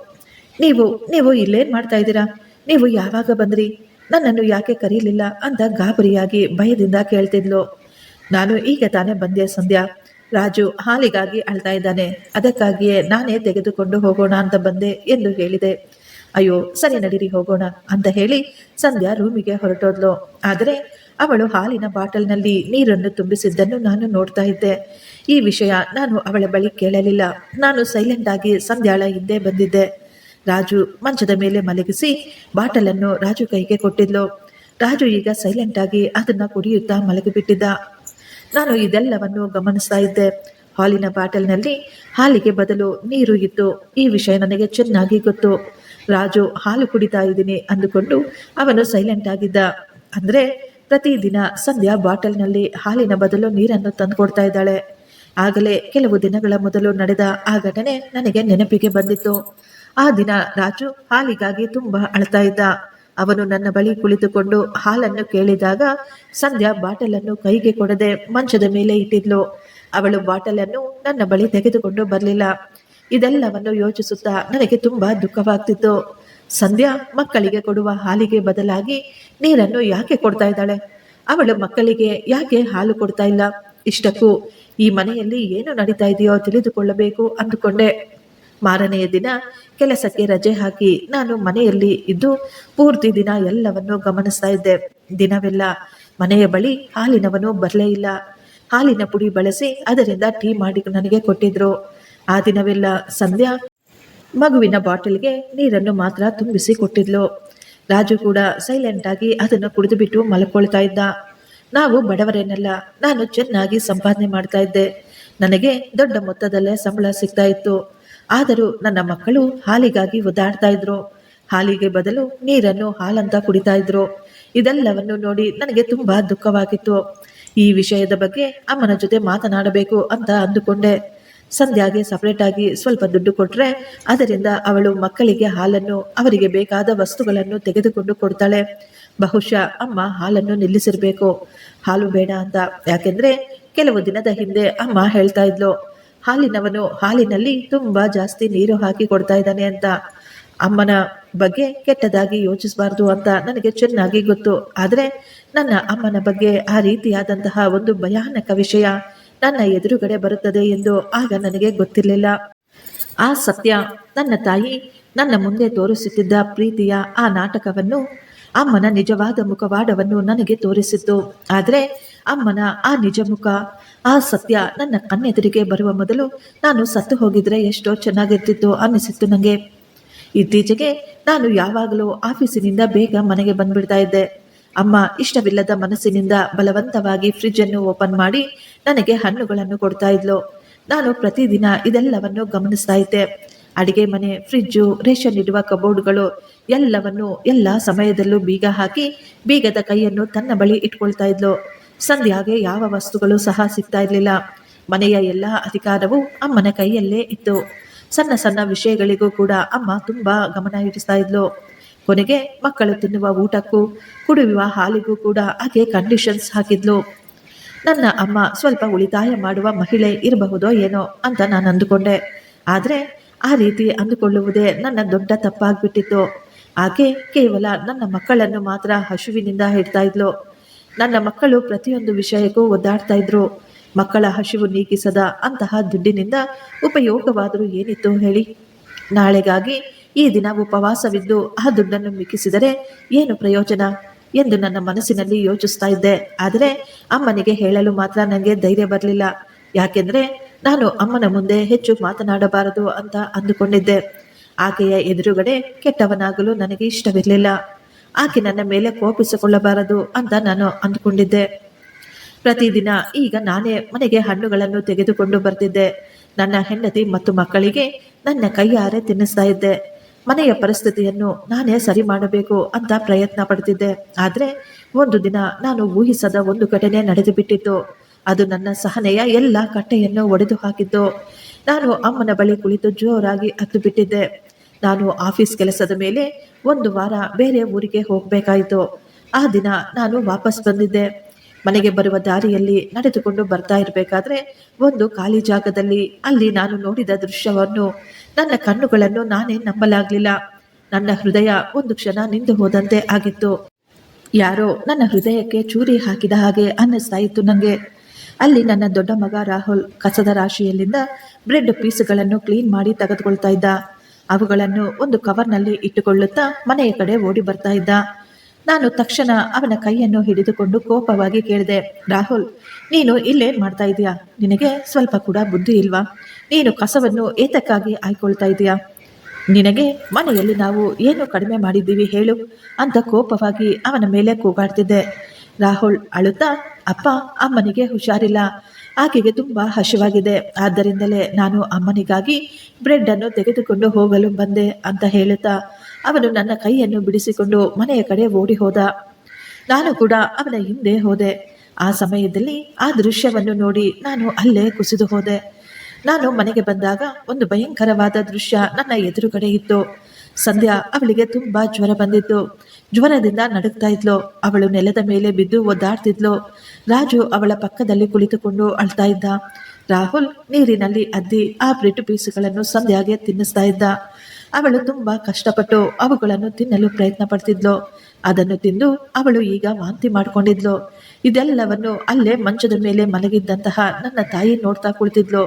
ನೀವು ನೀವು ಇಲ್ಲೇನು ಮಾಡ್ತಾ ಇದ್ದೀರಾ? ನೀವು ಯಾವಾಗ ಬಂದ್ರಿ? ನನ್ನನ್ನು ಯಾಕೆ ಕರೀಲಿಲ್ಲ ಅಂತ ಗಾಬರಿಯಾಗಿ ಭಯದಿಂದ ಕೇಳ್ತಿದ್ಲು. ನಾನು ಈಗ ತಾನೇ ಬಂದೆ ಸಂಧ್ಯಾ. ರಾಜು ಹಾಲಿಗಾಗಿ ಅಳ್ತಾ ಇದ್ದಾನೆ. ಅದಕ್ಕಾಗಿಯೇ ನಾನೇ ತೆಗೆದುಕೊಂಡು ಹೋಗೋಣ ಅಂತ ಬಂದೆ ಎಂದು ಹೇಳಿದೆ. ಅಯ್ಯೋ, ಸರಿ ನಡೀರಿ, ಹೋಗೋಣ ಅಂತ ಹೇಳಿ ಸಂಧ್ಯಾ ರೂಮಿಗೆ ಹೊರಟೋದ್ಲು. ಆದರೆ ಅವಳು ಹಾಲಿನ ಬಾಟಲ್ನಲ್ಲಿ ನೀರನ್ನು ತುಂಬಿಸಿದ್ದನ್ನು ನಾನು ನೋಡ್ತಾ ಇದ್ದೆ. ಈ ವಿಷಯ ನಾನು ಅವಳ ಬಳಿ ಕೇಳಲಿಲ್ಲ. ನಾನು ಸೈಲೆಂಟ್ ಆಗಿ ಸಂಧ್ಯಾಳ ಹಿಂದೆ ಬಂದಿದ್ದೆ. ರಾಜು ಮಂಚದ ಮೇಲೆ ಮಲಗಿಸಿ ಬಾಟಲನ್ನು ರಾಜು ಕೈಗೆ ಕೊಟ್ಟಿದ್ಲು. ರಾಜು ಈಗ ಸೈಲೆಂಟ್ ಆಗಿ ಅದನ್ನ ಕುಡಿಯುತ್ತಾ ಮಲಗಿಬಿಟ್ಟಿದ್ದ. ನಾನು ಇದೆಲ್ಲವನ್ನು ಗಮನಿಸ್ತಾ ಇದ್ದೆ. ಹಾಲಿನ ಬಾಟಲ್ನಲ್ಲಿ ಹಾಲಿಗೆ ಬದಲು ನೀರು ಇತ್ತು. ಈ ವಿಷಯ ನನಗೆ ಚೆನ್ನಾಗಿ ಗೊತ್ತು. ರಾಜು, ಹಾಲು ಕುಡಿತಾ ಇದ್ದೀನಿ ಅಂದುಕೊಂಡು ಅವನು ಸೈಲೆಂಟ್ ಆಗಿದ್ದ. ಅಂದ್ರೆ ಪ್ರತಿದಿನ ಸಂಧ್ಯಾ ಬಾಟಲ್ನಲ್ಲಿ ಹಾಲಿನ ಬದಲು ನೀರನ್ನು ತಂದುಕೊಡ್ತಾ ಇದ್ದಾಳೆ. ಆಗಲೇ ಕೆಲವು ದಿನಗಳ ಮೊದಲು ನಡೆದ ಆ ಘಟನೆ ನನಗೆ ನೆನಪಿಗೆ ಬಂದಿತ್ತು. ಆ ದಿನ ರಾಜು ಹಾಲಿಗಾಗಿ ತುಂಬಾ ಅಳ್ತಾ ಇದ್ದ. ಅವನು ನನ್ನ ಬಳಿ ಕುಳಿತುಕೊಂಡು ಹಾಲನ್ನು ಕೇಳಿದಾಗ ಸಂಧ್ಯಾ ಬಾಟಲನ್ನು ಕೈಗೆ ಕೊಡದೆ ಮಂಚದ ಮೇಲೆ ಇಟ್ಟಿದ್ಲು. ಅವಳು ಬಾಟಲನ್ನು ನನ್ನ ಬಳಿ ತೆಗೆದುಕೊಂಡು ಬರಲಿಲ್ಲ. ಇದೆಲ್ಲವನ್ನು ಯೋಚಿಸುತ್ತಾ ನನಗೆ ತುಂಬಾ ದುಃಖವಾಗ್ತಿತ್ತು. ಸಂಧ್ಯಾ ಮಕ್ಕಳಿಗೆ ಕೊಡುವ ಹಾಲಿಗೆ ಬದಲಾಗಿ ನೀರನ್ನು ಯಾಕೆ ಕೊಡ್ತಾ ಇದ್ದಾಳೆ? ಅವಳು ಮಕ್ಕಳಿಗೆ ಯಾಕೆ ಹಾಲು ಕೊಡ್ತಾ ಇಲ್ಲ? ಇಷ್ಟಕ್ಕೂ ಈ ಮನೆಯಲ್ಲಿ ಏನು ನಡೀತಾ ಇದೆಯೋ ತಿಳಿದುಕೊಳ್ಳಬೇಕು ಅಂದುಕೊಂಡೆ. ಮಾರನೆಯ ದಿನ ಕೆಲಸಕ್ಕೆ ರಜೆ ಹಾಕಿ ನಾನು ಮನೆಯಲ್ಲಿ ಇದ್ದು ಪೂರ್ತಿ ದಿನ ಎಲ್ಲವನ್ನು ಗಮನಿಸ್ತಾ ಇದ್ದೆ. ದಿನವೆಲ್ಲ ಮನೆಯ ಬಳಿ ಹಾಲಿನವನು ಬರಲೇ ಇಲ್ಲ. ಹಾಲಿನ ಪುಡಿ ಬಳಸಿ ಅದರಿಂದ ಟೀ ಮಾಡಿ ನನಗೆ ಕೊಟ್ಟಿದ್ರು. ಆ ದಿನವೆಲ್ಲ ಸಂಧ್ಯಾ ಮಗುವಿನ ಬಾಟಲ್ಗೆ ನೀರನ್ನು ಮಾತ್ರ ತುಂಬಿಸಿ ಕೊಟ್ಟಿದ್ಲು. ರಾಜು ಕೂಡ ಸೈಲೆಂಟ್ ಆಗಿ ಅದನ್ನು ಕುಡಿದುಬಿಟ್ಟು ಮಲ್ಕೊಳ್ತಾ ಇದ್ದ. ನಾವು ಬಡವರೇನಲ್ಲ, ನಾನು ಚೆನ್ನಾಗಿ ಸಂಪಾದನೆ ಮಾಡ್ತಾ ಇದ್ದೆ. ನನಗೆ ದೊಡ್ಡ ಮೊತ್ತದಲ್ಲೇ ಸಂಬಳ ಸಿಗ್ತಾ ಇತ್ತು. ಆದರೂ ನನ್ನ ಮಕ್ಕಳು ಹಾಲಿಗಾಗಿ ಒದ್ದಾಡ್ತಾ ಇದ್ರು. ಹಾಲಿಗೆ ಬದಲು ನೀರನ್ನು ಹಾಲಂತ ಕುಡಿತಾ ಇದ್ರು. ಇದೆಲ್ಲವನ್ನು ನೋಡಿ ನನಗೆ ತುಂಬಾ ದುಃಖವಾಗಿತ್ತು. ಈ ವಿಷಯದ ಬಗ್ಗೆ ಅಮ್ಮನ ಜೊತೆ ಮಾತನಾಡಬೇಕು ಅಂತ ಅಂದುಕೊಂಡೆ. ಸಂಧ್ಯಾಗೆ ಸಪರೇಟ್ ಆಗಿ ಸ್ವಲ್ಪ ದುಡ್ಡು ಕೊಟ್ರೆ ಅದರಿಂದ ಅವಳು ಮಕ್ಕಳಿಗೆ ಹಾಲನ್ನು, ಅವರಿಗೆ ಬೇಕಾದ ವಸ್ತುಗಳನ್ನು ತೆಗೆದುಕೊಂಡು ಕೊಡ್ತಾಳೆ. ಬಹುಶಃ ಅಮ್ಮ ಹಾಲನ್ನು ನಿಲ್ಲಿಸಿರ್ಬೇಕು. ಹಾಲು ಬೇಡ ಅಂತ. ಯಾಕೆಂದ್ರೆ ಕೆಲವು ದಿನದ ಹಿಂದೆ ಅಮ್ಮ ಹೇಳ್ತಾ ಇದ್ಲು ಹಾಲಿನವನು ಹಾಲಿನಲ್ಲಿ ತುಂಬಾ ಜಾಸ್ತಿ ನೀರು ಹಾಕಿ ಕೊಡ್ತಾ ಇದ್ದಾನೆ ಅಂತ. ಅಮ್ಮನ ಬಗ್ಗೆ ಕೆಟ್ಟದಾಗಿ ಯೋಚಿಸಬಾರ್ದು ಅಂತ ನನಗೆ ಚೆನ್ನಾಗಿ ಗೊತ್ತು. ಆದರೆ ನನ್ನ ಅಮ್ಮನ ಬಗ್ಗೆ ಆ ರೀತಿಯಾದಂತಹ ಒಂದು ಭಯಾನಕ ವಿಷಯ ನನ್ನ ಎದುರುಗಡೆ ಬರುತ್ತದೆ ಎಂದು ಆಗ ನನಗೆ ಗೊತ್ತಿರಲಿಲ್ಲ. ಆ ಸತ್ಯ ನನ್ನ ತಾಯಿ ನನ್ನ ಮುಂದೆ ತೋರಿಸುತ್ತಿದ್ದ ಪ್ರೀತಿಯ ಆ ನಾಟಕವನ್ನು, ಅಮ್ಮನ ನಿಜವಾದ ಮುಖವಾಡವನ್ನು ನನಗೆ ತೋರಿಸಿತ್ತು. ಆದರೆ ಅಮ್ಮನ ಆ ನಿಜ ಮುಖ ಆ ಸತ್ಯ ನನ್ನ ಕಣ್ಣೆದುರಿಗೆ ಬರುವ ಮೊದಲು ನಾನು ಸತ್ತು ಹೋಗಿದ್ರೆ ಎಷ್ಟೋ ಚೆನ್ನಾಗಿರ್ತಿತ್ತು ಅನ್ನಿಸಿತ್ತು ನನಗೆ ಇತ್ತೀಚೆಗೆ ನಾನು ಯಾವಾಗಲೂ ಆಫೀಸಿನಿಂದ ಬೇಗ ಮನೆಗೆ ಬಂದ್ಬಿಡ್ತಾ ಇದ್ದೆ. ಅಮ್ಮ, ಇಷ್ಟವಿಲ್ಲದ ಮನಸ್ಸಿನಿಂದ ಬಲವಂತವಾಗಿ ಫ್ರಿಜ್ ಅನ್ನು ಓಪನ್ ಮಾಡಿ ನನಗೆ ಹಣ್ಣುಗಳನ್ನು ಕೊಡ್ತಾ ಇದ್ಲು. ನಾನು ಪ್ರತಿದಿನ ಇದೆಲ್ಲವನ್ನು ಗಮನಿಸ್ತಾ ಇದ್ದೆ. ಅಡಿಗೆ ಮನೆ ಫ್ರಿಜ್ಜು ರೇಷನ್ ಇಡುವ ಕಬೋರ್ಡ್ಗಳು ಎಲ್ಲವನ್ನು ಎಲ್ಲ ಸಮಯದಲ್ಲೂ ಬೀಗ ಹಾಕಿ ಬೀಗದ ಕೈಯನ್ನು ತನ್ನ ಬಳಿ ಇಟ್ಕೊಳ್ತಾ ಇದ್ಲು. ಸಂಧ್ಯಾಗೆ ಯಾವ ವಸ್ತುಗಳು ಸಹ ಸಿಗ್ತಾ ಇರಲಿಲ್ಲ. ಮನೆಯ ಎಲ್ಲ ಅಧಿಕಾರವೂ ಅಮ್ಮನ ಕೈಯಲ್ಲೇ ಇತ್ತು. ಸಣ್ಣ ಸಣ್ಣ ವಿಷಯಗಳಿಗೂ ಕೂಡ ಅಮ್ಮ ತುಂಬಾ ಗಮನ ಇರಿಸ್ತಾ ಇದ್ಲು. ಕೊನೆಗೆ ಮಕ್ಕಳು ತಿನ್ನುವ ಊಟಕ್ಕೂ, ಕುಡಿಯುವ ಹಾಲಿಗೂ ಕೂಡ ಹಾಗೆ ಕಂಡೀಷನ್ಸ್ ಹಾಕಿದ್ಲು. ನನ್ನ ಅಮ್ಮ ಸ್ವಲ್ಪ ಉಳಿತಾಯ ಮಾಡುವ ಮಹಿಳೆ ಇರಬಹುದೋ ಏನೋ ಅಂತ ನಾನು ಅಂದುಕೊಂಡೆ. ಆದರೆ ಆ ರೀತಿ ಅಂದುಕೊಳ್ಳುವುದೇ ನನ್ನ ದೊಡ್ಡ ತಪ್ಪಾಗ್ಬಿಟ್ಟಿತ್ತು. ಆಕೆ ಕೇವಲ ನನ್ನ ಮಕ್ಕಳನ್ನು ಮಾತ್ರ ಹಸುವಿನಿಂದ ಹಿಡ್ತಾ ಇದ್ಲು. ನನ್ನ ಮಕ್ಕಳು ಪ್ರತಿಯೊಂದು ವಿಷಯಕ್ಕೂ ಒದ್ದಾಡ್ತಾ ಇದ್ರು. ಮಕ್ಕಳ ಹಸಿವು ನೀಗಿಸದ ಅಂತಹ ದುಡ್ಡಿನಿಂದ ಉಪಯೋಗವಾದರೂ ಏನಿತ್ತು ಹೇಳಿ? ನಾಳೆಗಾಗಿ ಈ ದಿನ ಉಪವಾಸವಿದ್ದು ಆ ದುಡ್ಡನ್ನು ಮಿಕ್ಕಿಸಿದರೆ ಏನು ಪ್ರಯೋಜನ? ಎಂದು ನನ್ನ ಮನಸ್ಸಿನಲ್ಲಿ ಯೋಚಿಸ್ತಾ ಇದ್ದೆ. ಆದರೆ ಅಮ್ಮನಿಗೆ ಹೇಳಲು ಮಾತ್ರ ನನಗೆ ಧೈರ್ಯ ಬರಲಿಲ್ಲ. ಯಾಕೆಂದರೆ ನಾನು ಅಮ್ಮನ ಮುಂದೆ ಹೆಚ್ಚು ಮಾತನಾಡಬಾರದು ಅಂತ ಅಂದುಕೊಂಡಿದ್ದೆ. ಆಕೆಯ ಎದುರುಗಡೆ ಕೆಟ್ಟವನಾಗಲು ನನಗೆ ಇಷ್ಟವಿರಲಿಲ್ಲ. ಆಕೆ ನನ್ನ ಮೇಲೆ ಕೋಪಿಸಿಕೊಳ್ಳಬಾರದು ಅಂತ ನಾನು ಅಂದುಕೊಂಡಿದ್ದೆ. ಪ್ರತಿದಿನ ಈಗ ನಾನೇ ಮನೆಗೆ ಹಣ್ಣುಗಳನ್ನು ತೆಗೆದುಕೊಂಡು ಬರ್ತಿದ್ದೆ. ನನ್ನ ಹೆಂಡತಿ ಮತ್ತು ಮಕ್ಕಳಿಗೆ ನನ್ನ ಕೈಯಾರೆ ತಿನ್ನಿಸ್ತಾ ಇದ್ದೆ. ಮನೆಯ ಪರಿಸ್ಥಿತಿಯನ್ನು ನಾನೇ ಸರಿ ಮಾಡಬೇಕು ಅಂತ ಪ್ರಯತ್ನ ಪಡ್ತಿದ್ದೆ. ಆದರೆ ಒಂದು ದಿನ ನಾನು ಊಹಿಸದ ಒಂದು ಘಟನೆ ನಡೆದು ಬಿಟ್ಟಿತ್ತು ಅದು ನನ್ನ ಸಹನೆಯ ಎಲ್ಲ ಕಟ್ಟೆಯನ್ನು ಒಡೆದು ಹಾಕಿದ್ದು ನಾನು ಅಮ್ಮನ ಬಳಿ ಕುಳಿತು ಜೋರಾಗಿ ಹತ್ತು ಬಿಟ್ಟಿದ್ದೆ. ನಾನು ಆಫೀಸ್ ಕೆಲಸದ ಮೇಲೆ ಒಂದು ವಾರ ಬೇರೆ ಊರಿಗೆ ಹೋಗಬೇಕಾಯಿತು. ಆ ದಿನ ನಾನು ವಾಪಸ್ ಬಂದಿದ್ದೆ. ಮನೆಗೆ ಬರುವ ದಾರಿಯಲ್ಲಿ ನಡೆದುಕೊಂಡು ಬರ್ತಾ ಇರಬೇಕಾದ್ರೆ ಒಂದು ಖಾಲಿ ಜಾಗದಲ್ಲಿ ಅಲ್ಲಿ ನಾನು ನೋಡಿದ ದೃಶ್ಯವನ್ನು. ನನ್ನ ಕಣ್ಣುಗಳನ್ನು ನಾನೇ ನಂಬಲಾಗಲಿಲ್ಲ. ನನ್ನ ಹೃದಯ ಒಂದು ಕ್ಷಣ ನಿಂತು ಹೋದಂತೆ ಆಗಿತ್ತು. ಯಾರೋ ನನ್ನ ಹೃದಯಕ್ಕೆ ಚೂರಿ ಹಾಕಿದ ಹಾಗೆ ಅನ್ನಿಸ್ತಾ ಇತ್ತು ನನಗೆ ಅಲ್ಲಿ ನನ್ನ ದೊಡ್ಡ ಮಗ ರಾಹುಲ್ ಕಸದ ರಾಶಿಯಲ್ಲಿಂದ ಬ್ರೆಡ್ ಪೀಸ್ಗಳನ್ನು ಕ್ಲೀನ್ ಮಾಡಿ ತೆಗೆದುಕೊಳ್ತಾ ಇದ್ದ. ಅವುಗಳನ್ನು ಒಂದು ಕವರ್ನಲ್ಲಿ ಇಟ್ಟುಕೊಳ್ಳುತ್ತಾ ಮನೆಯ ಕಡೆ ಓಡಿ ಬರ್ತಾ ಇದ್ದ. ನಾನು ತಕ್ಷಣ ಅವನ ಕೈಯನ್ನು ಹಿಡಿದುಕೊಂಡು ಕೋಪವಾಗಿ ಕೇಳಿದೆ, ರಾಹುಲ್, ನೀನು ಇಲ್ಲೇನ್ ಮಾಡ್ತಾ ಇದೀಯಾ ನಿನಗೆ ಸ್ವಲ್ಪ ಕೂಡ ಬುದ್ಧಿ ಇಲ್ವಾ? ನೀನು ಕಸವನ್ನು ಏತಕ್ಕಾಗಿ ಆಯ್ಕೊಳ್ತಾ ಇದೀಯಾ ನಿನಗೆ ಮನೆಯಲ್ಲಿ ನಾವು ಏನು ಕಡಿಮೆ ಮಾಡಿದ್ದೀವಿ ಹೇಳು ಅಂತ ಕೋಪವಾಗಿ ಅವನ ಮೇಲೆ ಕೂಗಾಡ್ತಿದ್ದೆ. ರಾಹುಲ್ ಅಳುತ್ತಾ, ಅಪ್ಪ, ಅಮ್ಮನಿಗೆ ಹುಷಾರಿಲ್ಲ. ಆಕೆಗೆ ತುಂಬ ಹಸಿವಾಗಿದೆ ಆದ್ದರಿಂದಲೇ ನಾನು ಅಮ್ಮನಿಗಾಗಿ ಬ್ರೆಡ್ ಅನ್ನು ತೆಗೆದುಕೊಂಡು ಹೋಗಲು ಬಂದೆ ಅಂತ ಹೇಳುತ್ತಾ ಅವನು ನನ್ನ ಕೈಯನ್ನು ಬಿಡಿಸಿಕೊಂಡು ಮನೆಯ ಕಡೆ ಓಡಿ ಹೋದ ನಾನು ಕೂಡ ಅವನ ಹಿಂದೆ ಹೋದೆ. ಆ ಸಮಯದಲ್ಲಿ ಆ ದೃಶ್ಯವನ್ನು ನೋಡಿ ನಾನು ಅಲ್ಲೇ ಕುಸಿದು ಹೋದೆ. ನಾನು ಮನೆಗೆ ಬಂದಾಗ ಒಂದು ಭಯಂಕರವಾದ ದೃಶ್ಯ ನನ್ನ ಎದುರುಗಡೆ ಇತ್ತು. ಸಂಧ್ಯಾ ಅವಳಿಗೆ ತುಂಬಾ ಜ್ವರ ಬಂದಿತ್ತು. ಜ್ವರದಿಂದ ನಡುಗ್ತಾ ಇದ್ಲು. ಅವಳು ನೆಲದ ಮೇಲೆ ಬಿದ್ದು ಒದ್ದಾಡ್ತಿದ್ಲು. ರಾಜು ಅವಳ ಪಕ್ಕದಲ್ಲಿ ಕುಳಿತುಕೊಂಡು ಅಳ್ತಾ ಇದ್ದ. ರಾಹುಲ್ ನೀರಿನಲ್ಲಿ ಅದ್ದಿ ಆ ಬ್ರೆಡ್ ಪೀಸುಗಳನ್ನು ಸಂಧ್ಯಾಗೆ ತಿನ್ನಿಸ್ತಾ ಇದ್ದ. ಅವಳು ತುಂಬಾ ಕಷ್ಟಪಟ್ಟು ಅವುಗಳನ್ನು ತಿನ್ನಲು ಪ್ರಯತ್ನ ಪಡ್ತಿದ್ಲು. ಅದನ್ನು ತಿಂದು ಅವಳು ಈಗ ವಾಂತಿ ಮಾಡಿಕೊಂಡಿದ್ಲು. ಇದೆಲ್ಲವನ್ನು ಅಲ್ಲೇ ಮಂಚದ ಮೇಲೆ ಮಲಗಿದ್ದಂತಹ ನನ್ನ ತಾಯಿ ನೋಡ್ತಾ ಕುಳಿತಿದ್ಲು.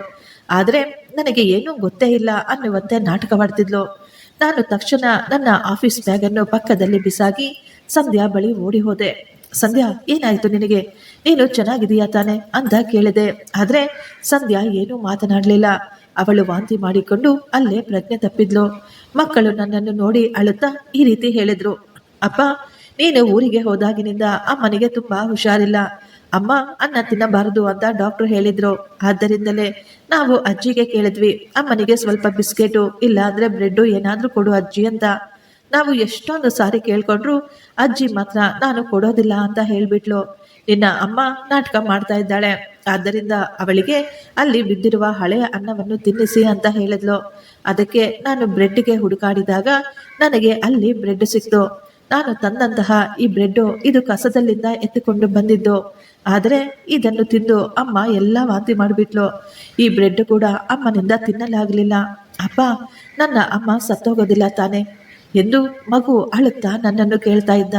ಆದರೆ ನನಗೆ ಏನೂ ಗೊತ್ತೇ ಇಲ್ಲ ಅನ್ನುವಂತೆ ನಾಟಕವಾಡ್ತಿದ್ಲು. ನಾನು ತಕ್ಷಣ ನನ್ನ ಆಫೀಸ್ ಬ್ಯಾಗನ್ನು ಪಕ್ಕದಲ್ಲಿ ಬಿಸಾಗಿ ಸಂಧ್ಯಾ ಬಳಿ ಓಡಿ ಹೋದೆ. ಸಂಧ್ಯಾ, ಏನಾಯ್ತು ನಿನಗೆ? ನೀನು ಚೆನ್ನಾಗಿದೀಯಾ ತಾನೆ? ಅಂತ ಕೇಳಿದೆ. ಆದ್ರೆ ಸಂಧ್ಯಾ ಏನೂ ಮಾತನಾಡಲಿಲ್ಲ. ಅವಳು ವಾಂತಿ ಮಾಡಿಕೊಂಡು ಅಲ್ಲೇ ಪ್ರಜ್ಞೆ ತಪ್ಪಿದ್ಲು. ಮಕ್ಕಳು ನನ್ನನ್ನು ನೋಡಿ ಅಳುತ್ತಾ ಈ ರೀತಿ ಹೇಳಿದ್ರು. ಅಪ್ಪ, ನೀನು ಊರಿಗೆ ಹೋದಾಗಿನಿಂದ ಅಮ್ಮನಿಗೆ ತುಂಬಾ ಹುಷಾರಿಲ್ಲ. ಅಮ್ಮ, ಅನ್ನ ತಿನ್ನಬಾರದು ಅಂತ ಡಾಕ್ಟರ್ ಹೇಳಿದ್ರು. ಆದ್ದರಿಂದಲೇ ನಾವು ಅಜ್ಜಿಗೆ ಕೇಳಿದ್ವಿ, ಅಮ್ಮನಿಗೆ ಸ್ವಲ್ಪ ಬಿಸ್ಕೆಟು, ಇಲ್ಲ ಅಂದ್ರೆ ಬ್ರೆಡ್ಡು ಏನಾದ್ರೂ ಕೊಡು ಅಜ್ಜಿ ಅಂತ. ನಾವು ಎಷ್ಟೊಂದು ಸಾರಿ ಕೇಳ್ಕೊಂಡ್ರು, ಅಜ್ಜಿ ಮಾತ್ರ ನಾನು ಕೊಡೋದಿಲ್ಲ ಅಂತ ಹೇಳ್ಬಿಟ್ಲು. ನಿನ್ನ ಅಮ್ಮ ನಾಟಕ ಮಾಡ್ತಾ ಇದ್ದಾಳೆ. ಆದ್ದರಿಂದ ಅವಳಿಗೆ ಅಲ್ಲಿ ಬಿದ್ದಿರುವ ಹಳೆಯ ಅನ್ನವನ್ನು ತಿನ್ನಿಸಿ ಅಂತ ಹೇಳಿದ್ಲು. ಅದಕ್ಕೆ ನಾನು ಬ್ರೆಡ್ಗೆ ಹುಡುಕಾಡಿದಾಗ ನನಗೆ ಅಲ್ಲಿ ಬ್ರೆಡ್ ಸಿಕ್ತು. ನಾನು ತಂದಂತಹ ಈ ಬ್ರೆಡ್ ಇದು ಕಸದಲ್ಲಿಂದ ಎತ್ತಿಕೊಂಡು ಬಂದಿದ್ದು. ಆದರೆ ಇದನ್ನು ತಿಂದು ಅಮ್ಮ ಎಲ್ಲ ವಾಂತಿ ಮಾಡಿಬಿಟ್ಲು. ಈ ಬ್ರೆಡ್ ಕೂಡ ಅಮ್ಮನಿಂದ ತಿನ್ನಲಾಗಲಿಲ್ಲ. ಅಪ್ಪ, ನನ್ನ ಅಮ್ಮ ಸತ್ತೋಗೋದಿಲ್ಲ ತಾನೆ. ಎಂದು ಮಗು ಅಳುತ್ತಾ ನನ್ನನ್ನು ಕೇಳ್ತಾ ಇದ್ದ.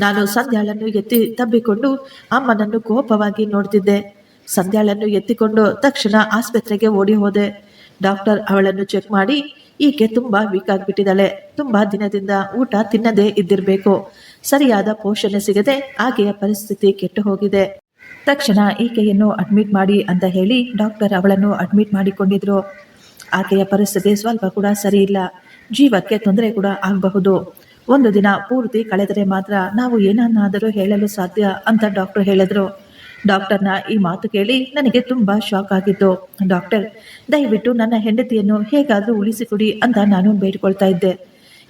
ನಾನು ಸಂಧ್ಯಾಳನ್ನು ಎತ್ತಿ ತಬ್ಬಿಕೊಂಡು ಅಮ್ಮನನ್ನು ಕೋಪವಾಗಿ ನೋಡ್ತಿದ್ದೆ. ಸಂಧ್ಯಾಳನ್ನು ಎತ್ತಿಕೊಂಡು ತಕ್ಷಣ ಆಸ್ಪತ್ರೆಗೆ ಓಡಿ ಹೋದೆ. ಡಾಕ್ಟರ್ ಅವಳನ್ನು ಚೆಕ್ ಮಾಡಿ ಈಕೆ ತುಂಬಾ ವೀಕ್ ಆಗಿಬಿಟ್ಟಿದ್ದಾಳೆ. ತುಂಬಾ ದಿನದಿಂದ ಊಟ ತಿನ್ನದೇ ಇದ್ದಿರಬೇಕು. ಸರಿಯಾದ ಪೋಷಣೆ ಸಿಗದೆ ಆಕೆಯ ಪರಿಸ್ಥಿತಿ ಕೆಟ್ಟು ಹೋಗಿದೆ ತಕ್ಷಣ ಈಕೆಯನ್ನು ಅಡ್ಮಿಟ್ ಮಾಡಿ ಅಂತ ಹೇಳಿ ಡಾಕ್ಟರ್ ಅವಳನ್ನು ಅಡ್ಮಿಟ್ ಮಾಡಿಕೊಂಡಿದ್ರು. ಆಕೆಯ ಪರಿಸ್ಥಿತಿ ಸ್ವಲ್ಪ ಕೂಡ ಸರಿ ಇಲ್ಲ ಜೀವಕ್ಕೆ ತೊಂದರೆ ಕೂಡ ಆಗಬಹುದು. ಒಂದು ದಿನ ಪೂರ್ತಿ ಕಳೆದರೆ ಮಾತ್ರ ನಾವು ಏನನ್ನಾದರೂ ಹೇಳಲು ಸಾಧ್ಯ ಅಂತ ಡಾಕ್ಟರ್ ಹೇಳಿದ್ರು. ಡಾಕ್ಟರ್ನ ಈ ಮಾತು ಕೇಳಿ ನನಗೆ ತುಂಬಾ ಶಾಕ್ ಆಗಿತ್ತು. ಡಾಕ್ಟರ್, ದಯವಿಟ್ಟು ನನ್ನ ಹೆಂಡತಿಯನ್ನು ಹೇಗಾದರೂ ಉಳಿಸಿಕೊಡಿ ಅಂತ ನಾನು ಬೇಡಿಕೊಳ್ತಾ ಇದ್ದೆ.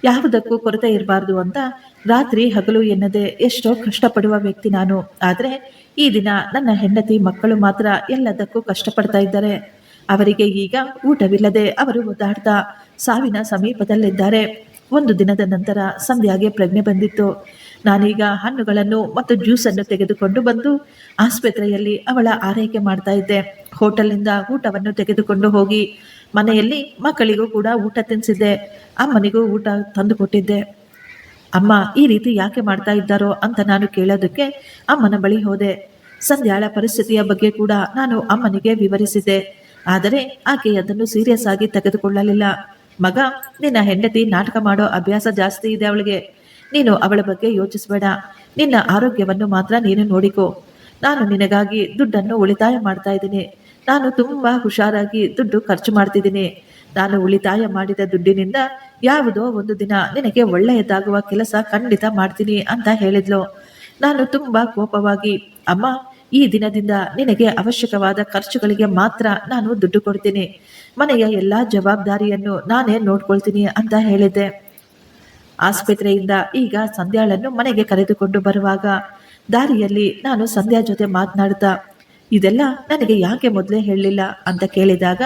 ಯಾವುದಕ್ಕೂ ಕೊರತೆ ಇರಬಾರ್ದು ಅಂತ ರಾತ್ರಿ ಹಗಲು ಎನ್ನದೆ ಎಷ್ಟೋ ಕಷ್ಟಪಡುವ ವ್ಯಕ್ತಿ ನಾನು. ಆದರೆ ಈ ದಿನ ನನ್ನ ಹೆಂಡತಿ ಮಕ್ಕಳು ಮಾತ್ರ ಎಲ್ಲದಕ್ಕೂ ಕಷ್ಟಪಡ್ತಾ ಇದ್ದಾರೆ. ಅವರಿಗೆ ಈಗ ಊಟವಿಲ್ಲದೆ ಅವರು ಒದ್ದಾಡ್ತಾ ಸಾವಿನ ಸಮೀಪದಲ್ಲಿದ್ದಾರೆ. ಒಂದು ದಿನದ ನಂತರ ಸಂಧ್ಯಾಗೆ ಪ್ರಜ್ಞೆ ಬಂದಿತ್ತು. ನಾನೀಗ ಹಣ್ಣುಗಳನ್ನು ಮತ್ತು ಜ್ಯೂಸನ್ನು ತೆಗೆದುಕೊಂಡು ಬಂದು ಆಸ್ಪತ್ರೆಯಲ್ಲಿ ಅವಳ ಆರೈಕೆ ಮಾಡ್ತಾ ಇದ್ದೆ. ಹೋಟೆಲ್ನಿಂದ ಊಟವನ್ನು ತೆಗೆದುಕೊಂಡು ಹೋಗಿ ಮನೆಯಲ್ಲಿ ಮಕ್ಕಳಿಗೂ ಕೂಡ ಊಟ ತಿನ್ನಿಸಿದ್ದೆ. ಅಮ್ಮನಿಗೂ ಊಟ ತಂದು ಕೊಟ್ಟಿದ್ದೆ ಅಮ್ಮ, ಈ ರೀತಿ ಯಾಕೆ ಮಾಡ್ತಾ ಇದ್ದಾರೋ ಅಂತ ನಾನು ಕೇಳೋದಕ್ಕೆ ಅಮ್ಮನ ಬಳಿ ಹೋದೆ. ಸಂಧ್ಯಾಳ ಪರಿಸ್ಥಿತಿಯ ಬಗ್ಗೆ ಕೂಡ ನಾನು ಅಮ್ಮನಿಗೆ ವಿವರಿಸಿದೆ ಆದರೆ ಆಕೆ ಅದನ್ನು ಸೀರಿಯಸ್ ಆಗಿ ತೆಗೆದುಕೊಳ್ಳಲಿಲ್ಲ. ಮಗ, ನಿನ್ನ ಹೆಂಡತಿ ನಾಟಕ ಮಾಡೋ ಅಭ್ಯಾಸ ಜಾಸ್ತಿ ಇದೆ ಅವಳಿಗೆ. ನೀನು ಅವಳ ಬಗ್ಗೆ ಯೋಚಿಸಬೇಡ. ನಿನ್ನ ಆರೋಗ್ಯವನ್ನು ಮಾತ್ರ ನೀನು ನೋಡಿಕೋ. ನಾನು ನಿನಗಾಗಿ ದುಡ್ಡನ್ನು ಉಳಿತಾಯ ಮಾಡ್ತಾ ಇದ್ದೀನಿ. ನಾನು ತುಂಬಾ ಹುಷಾರಾಗಿ ದುಡ್ಡು ಖರ್ಚು ಮಾಡ್ತಿದ್ದೀನಿ. ನಾನು ಉಳಿತಾಯ ಮಾಡಿದ ದುಡ್ಡಿನಿಂದ ಯಾವುದೋ ಒಂದು ದಿನ ನಿನಗೆ ಒಳ್ಳೆಯದಾಗುವ ಕೆಲಸ ಖಂಡಿತ ಮಾಡ್ತೀನಿ ಅಂತ ಹೇಳಿದ್ಲು. ನಾನು ತುಂಬಾ ಕೋಪವಾಗಿ, ಅಮ್ಮ, ಈ ದಿನದಿಂದ ನಿನಗೆ ಅವಶ್ಯಕವಾದ ಖರ್ಚುಗಳಿಗೆ ಮಾತ್ರ ನಾನು ದುಡ್ಡು ಕೊಡ್ತೀನಿ. ಮನೆಯ ಎಲ್ಲಾ ಜವಾಬ್ದಾರಿಯನ್ನು ನಾನೇ ನೋಡ್ಕೊಳ್ತೀನಿ ಅಂತ ಹೇಳಿದ್ದೆ. ಆಸ್ಪತ್ರೆಯಿಂದ ಈಗ ಸಂಧ್ಯಾಳನ್ನು ಮನೆಗೆ ಕರೆದುಕೊಂಡು ಬರುವಾಗ ದಾರಿಯಲ್ಲಿ ನಾನು ಸಂಧ್ಯಾ ಜೊತೆ ಮಾತನಾಡ್ತಾ, ಇದೆಲ್ಲ ನನಗೆ ಯಾಕೆ ಮೊದಲೇ ಹೇಳಲಿಲ್ಲ ಅಂತ ಕೇಳಿದಾಗ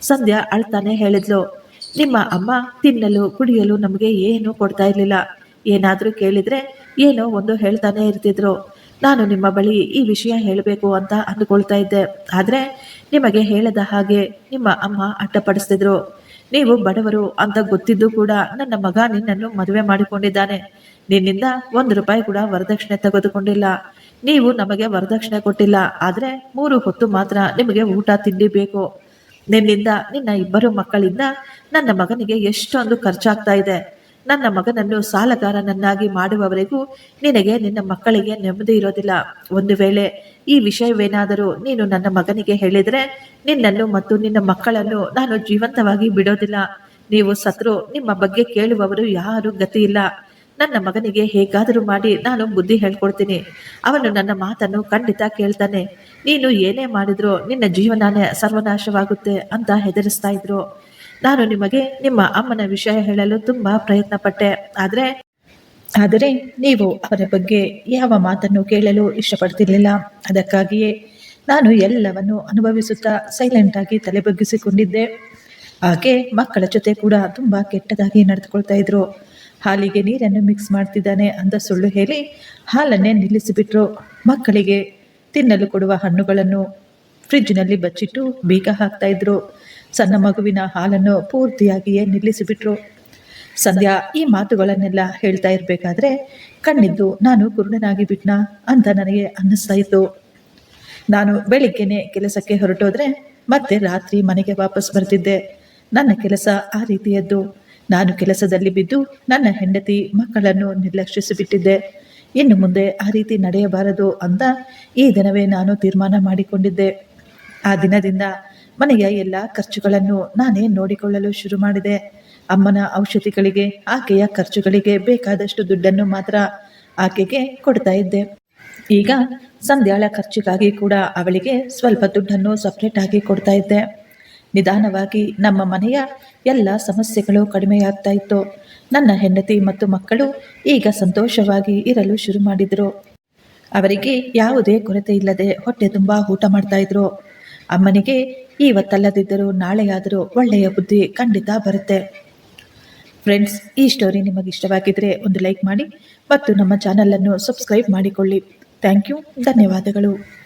ಸಂಧ್ಯಾ ಅಳ್ತಾನೆ ಹೇಳಿದ್ಲು, ನಿಮ್ಮ ಅಮ್ಮ ತಿನ್ನಲು, ಕುಡಿಯಲು ನಮಗೆ ಏನು ಕೊಡ್ತಾ ಇರಲಿಲ್ಲ. ಏನಾದರೂ ಕೇಳಿದ್ರೆ ಏನೋ ಒಂದು ಹೇಳ್ತಾನೆ ಇರ್ತಿದ್ರು. ನಾನು ನಿಮ್ಮ ಬಳಿ ಈ ವಿಷಯ ಹೇಳಬೇಕು ಅಂತ ಅಂದುಕೊಳ್ತಾ ಇದ್ದೆ. ಆದರೆ ನಿಮಗೆ ಹೇಳದ ಹಾಗೆ ನಿಮ್ಮ ಅಮ್ಮ ಅಡ್ಡಪಡಿಸ್ತಿದ್ರು. ನೀವು ಬಡವರು ಅಂತ ಗೊತ್ತಿದ್ದು ಕೂಡ ನನ್ನ ಮಗ ನಿನ್ನನ್ನು ಮದುವೆ ಮಾಡಿಕೊಂಡಿದ್ದಾನೆ. ನಿನ್ನಿಂದ ಒಂದು ರೂಪಾಯಿ ಕೂಡ ವರದಕ್ಷಿಣೆ ತೆಗೆದುಕೊಂಡಿಲ್ಲ. ನೀವು ನಮಗೆ ವರದಕ್ಷಿಣೆ ಕೊಟ್ಟಿಲ್ಲ. ಆದರೆ ಮೂರು ಹೊತ್ತು ಮಾತ್ರ ನಿಮಗೆ ಊಟ, ತಿಂಡಿ ಬೇಕು. ನಿನ್ನಿಂದ ನಿನ್ನ ಇಬ್ಬರು ಮಕ್ಕಳಿಂದ ನನ್ನ ಮಗನಿಗೆ ಎಷ್ಟೊಂದು ಖರ್ಚಾಗ್ತಾ ಇದೆ. ನನ್ನ ಮಗನನ್ನು ಸಾಲಗಾರನನ್ನಾಗಿ ಮಾಡುವವರೆಗೂ ನಿನಗೆ ನಿನ್ನ ಮಕ್ಕಳಿಗೆ ನೆಮ್ಮದಿ ಇರೋದಿಲ್ಲ. ಒಂದು ವೇಳೆ ಈ ವಿಷಯವೇನಾದರೂ ನೀನು ನನ್ನ ಮಗನಿಗೆ ಹೇಳಿದರೆ ನಿನ್ನನ್ನು ಮತ್ತು ನಿನ್ನ ಮಕ್ಕಳನ್ನು ನಾನು ಜೀವಂತವಾಗಿ ಬಿಡೋದಿಲ್ಲ. ನೀವು ಸತ್ರು, ನಿಮ್ಮ ಬಗ್ಗೆ ಕೇಳುವವರು ಯಾರು ಗತಿ ಇಲ್ಲ ನನ್ನ ಮಗನಿಗೆ ಹೇಗಾದರೂ ಮಾಡಿ ನಾನು ಬುದ್ಧಿ ಹೇಳ್ಕೊಡ್ತೀನಿ. ಅವನು ನನ್ನ ಮಾತನ್ನು ಖಂಡಿತ ಕೇಳ್ತಾನೆ. ನೀನು ಏನೇ ಮಾಡಿದ್ರು ನಿನ್ನ ಜೀವನಾನೇ ಸರ್ವನಾಶವಾಗುತ್ತೆ ಅಂತ ಹೆದರಿಸ್ತಾ ಇದ್ರು. ನಾನು ನಿಮಗೆ ನಿಮ್ಮ ಅಮ್ಮನ ವಿಷಯ ಹೇಳಲು ತುಂಬಾ ಪ್ರಯತ್ನ ಪಟ್ಟೆ ಆದರೆ ಆದರೆ ನೀವು ಅವರ ಬಗ್ಗೆ ಯಾವ ಮಾತನ್ನು ಕೇಳಲು ಇಷ್ಟಪಡ್ತಿರ್ಲಿಲ್ಲ. ಅದಕ್ಕಾಗಿಯೇ ನಾನು ಎಲ್ಲವನ್ನು ಅನುಭವಿಸುತ್ತಾ ಸೈಲೆಂಟ್ ಆಗಿ ತಲೆ ಬಗ್ಗಿಸಿಕೊಂಡಿದ್ದೆ. ಹಾಗೆ ಮಕ್ಕಳ ಜೊತೆ ಕೂಡ ತುಂಬ ಕೆಟ್ಟದಾಗಿ ನಡೆದುಕೊಳ್ತಾ ಇದ್ರು. ಹಾಲಿಗೆ ನೀರನ್ನು ಮಿಕ್ಸ್ ಮಾಡ್ತಿದ್ದಾನೆ ಅಂತ ಸುಳ್ಳು ಹೇಳಿ ಹಾಲನ್ನೇ ನಿಲ್ಲಿಸಿಬಿಟ್ರು. ಮಕ್ಕಳಿಗೆ ತಿನ್ನಲು ಕೊಡುವ ಹಣ್ಣುಗಳನ್ನು ಫ್ರಿಜ್ನಲ್ಲಿ ಬಚ್ಚಿಟ್ಟು ಬೀಗ ಹಾಕ್ತಾ ಇದ್ರು. ಸಣ್ಣ ಮಗುವಿನ ಹಾಲನ್ನು ಪೂರ್ತಿಯಾಗಿಯೇ ನಿಲ್ಲಿಸಿಬಿಟ್ರು. ಸಂಧ್ಯಾ, ಈ ಮಾತುಗಳನ್ನೆಲ್ಲ ಹೇಳ್ತಾ ಇರಬೇಕಾದ್ರೆ ಕಣ್ಣಿದ್ದು ನಾನು ಕುರುಡನಾಗಿ ಬಿಟ್ನಾ ಅಂತ ನನಗೆ ಅನ್ನಿಸ್ತಾ ಇತ್ತು. ನಾನು ಬೆಳಿಗ್ಗೆನೆ ಕೆಲಸಕ್ಕೆ ಹೊರಟೋದ್ರೆ ಮತ್ತೆ ರಾತ್ರಿ ಮನೆಗೆ ವಾಪಸ್ ಬರ್ತಿದ್ದೆ. ನನ್ನ ಕೆಲಸ ಆ ರೀತಿಯದ್ದು. ನಾನು ಕೆಲಸದಲ್ಲಿ ಬಿದ್ದು ನನ್ನ ಹೆಂಡತಿ ಮಕ್ಕಳನ್ನು ನಿರ್ಲಕ್ಷಿಸಿಬಿಟ್ಟಿದ್ದೆ. ಇನ್ನು ಮುಂದೆ ಆ ರೀತಿ ನಡೆಯಬಾರದು ಅಂತ ಈ ದಿನವೇ ನಾನು ತೀರ್ಮಾನ ಮಾಡಿಕೊಂಡಿದ್ದೆ. ಆ ದಿನದಿಂದ ಮನೆಯ ಎಲ್ಲ ಖರ್ಚುಗಳನ್ನು ನಾನೇ ನೋಡಿಕೊಳ್ಳಲು ಶುರು ಮಾಡಿದೆ. ಅಮ್ಮನ ಔಷಧಿಗಳಿಗೆ, ಆಕೆಯ ಖರ್ಚುಗಳಿಗೆ ಬೇಕಾದಷ್ಟು ದುಡ್ಡನ್ನು ಮಾತ್ರ ಆಕೆಗೆ ಕೊಡ್ತಾ ಇದ್ದೆ. ಈಗ ಸಂಧ್ಯಾಳ ಖರ್ಚಿಗಾಗಿ ಕೂಡ ಅವಳಿಗೆ ಸ್ವಲ್ಪ ದುಡ್ಡನ್ನು ಸಪ್ರೇಟ್ ಆಗಿ ಕೊಡ್ತಾ ಇದ್ದೆ. ನಿಧಾನವಾಗಿ ನಮ್ಮ ಮನೆಯ ಎಲ್ಲ ಸಮಸ್ಯೆಗಳು ಕಡಿಮೆಯಾಗ್ತಾ ಇತ್ತು. ನನ್ನ ಹೆಂಡತಿ ಮತ್ತು ಮಕ್ಕಳು ಈಗ ಸಂತೋಷವಾಗಿ ಇರಲು ಶುರು ಮಾಡಿದರು. ಅವರಿಗೆ ಯಾವುದೇ ಕೊರತೆ ಇಲ್ಲದೆ ಹೊಟ್ಟೆ ತುಂಬ ಊಟ ಮಾಡ್ತಾ ಇದ್ರು. ಅಮ್ಮನಿಗೆ ಇವತ್ತಲ್ಲದಿದ್ದರೂ ನಾಳೆಯಾದರೂ ಒಳ್ಳೆಯ ಬುದ್ಧಿ ಖಂಡಿತ ಬರುತ್ತೆ. ಫ್ರೆಂಡ್ಸ್ ಈ ಸ್ಟೋರಿ ನಿಮಗೆ ಇಷ್ಟವಾಗಿದ್ದರೆ ಒಂದು ಲೈಕ್ ಮಾಡಿ ಮತ್ತು ನಮ್ಮ ಚಾನಲನ್ನು ಸಬ್ಸ್ಕ್ರೈಬ್ ಮಾಡಿಕೊಳ್ಳಿ. ಥ್ಯಾಂಕ್ ಯು ಧನ್ಯವಾದಗಳು.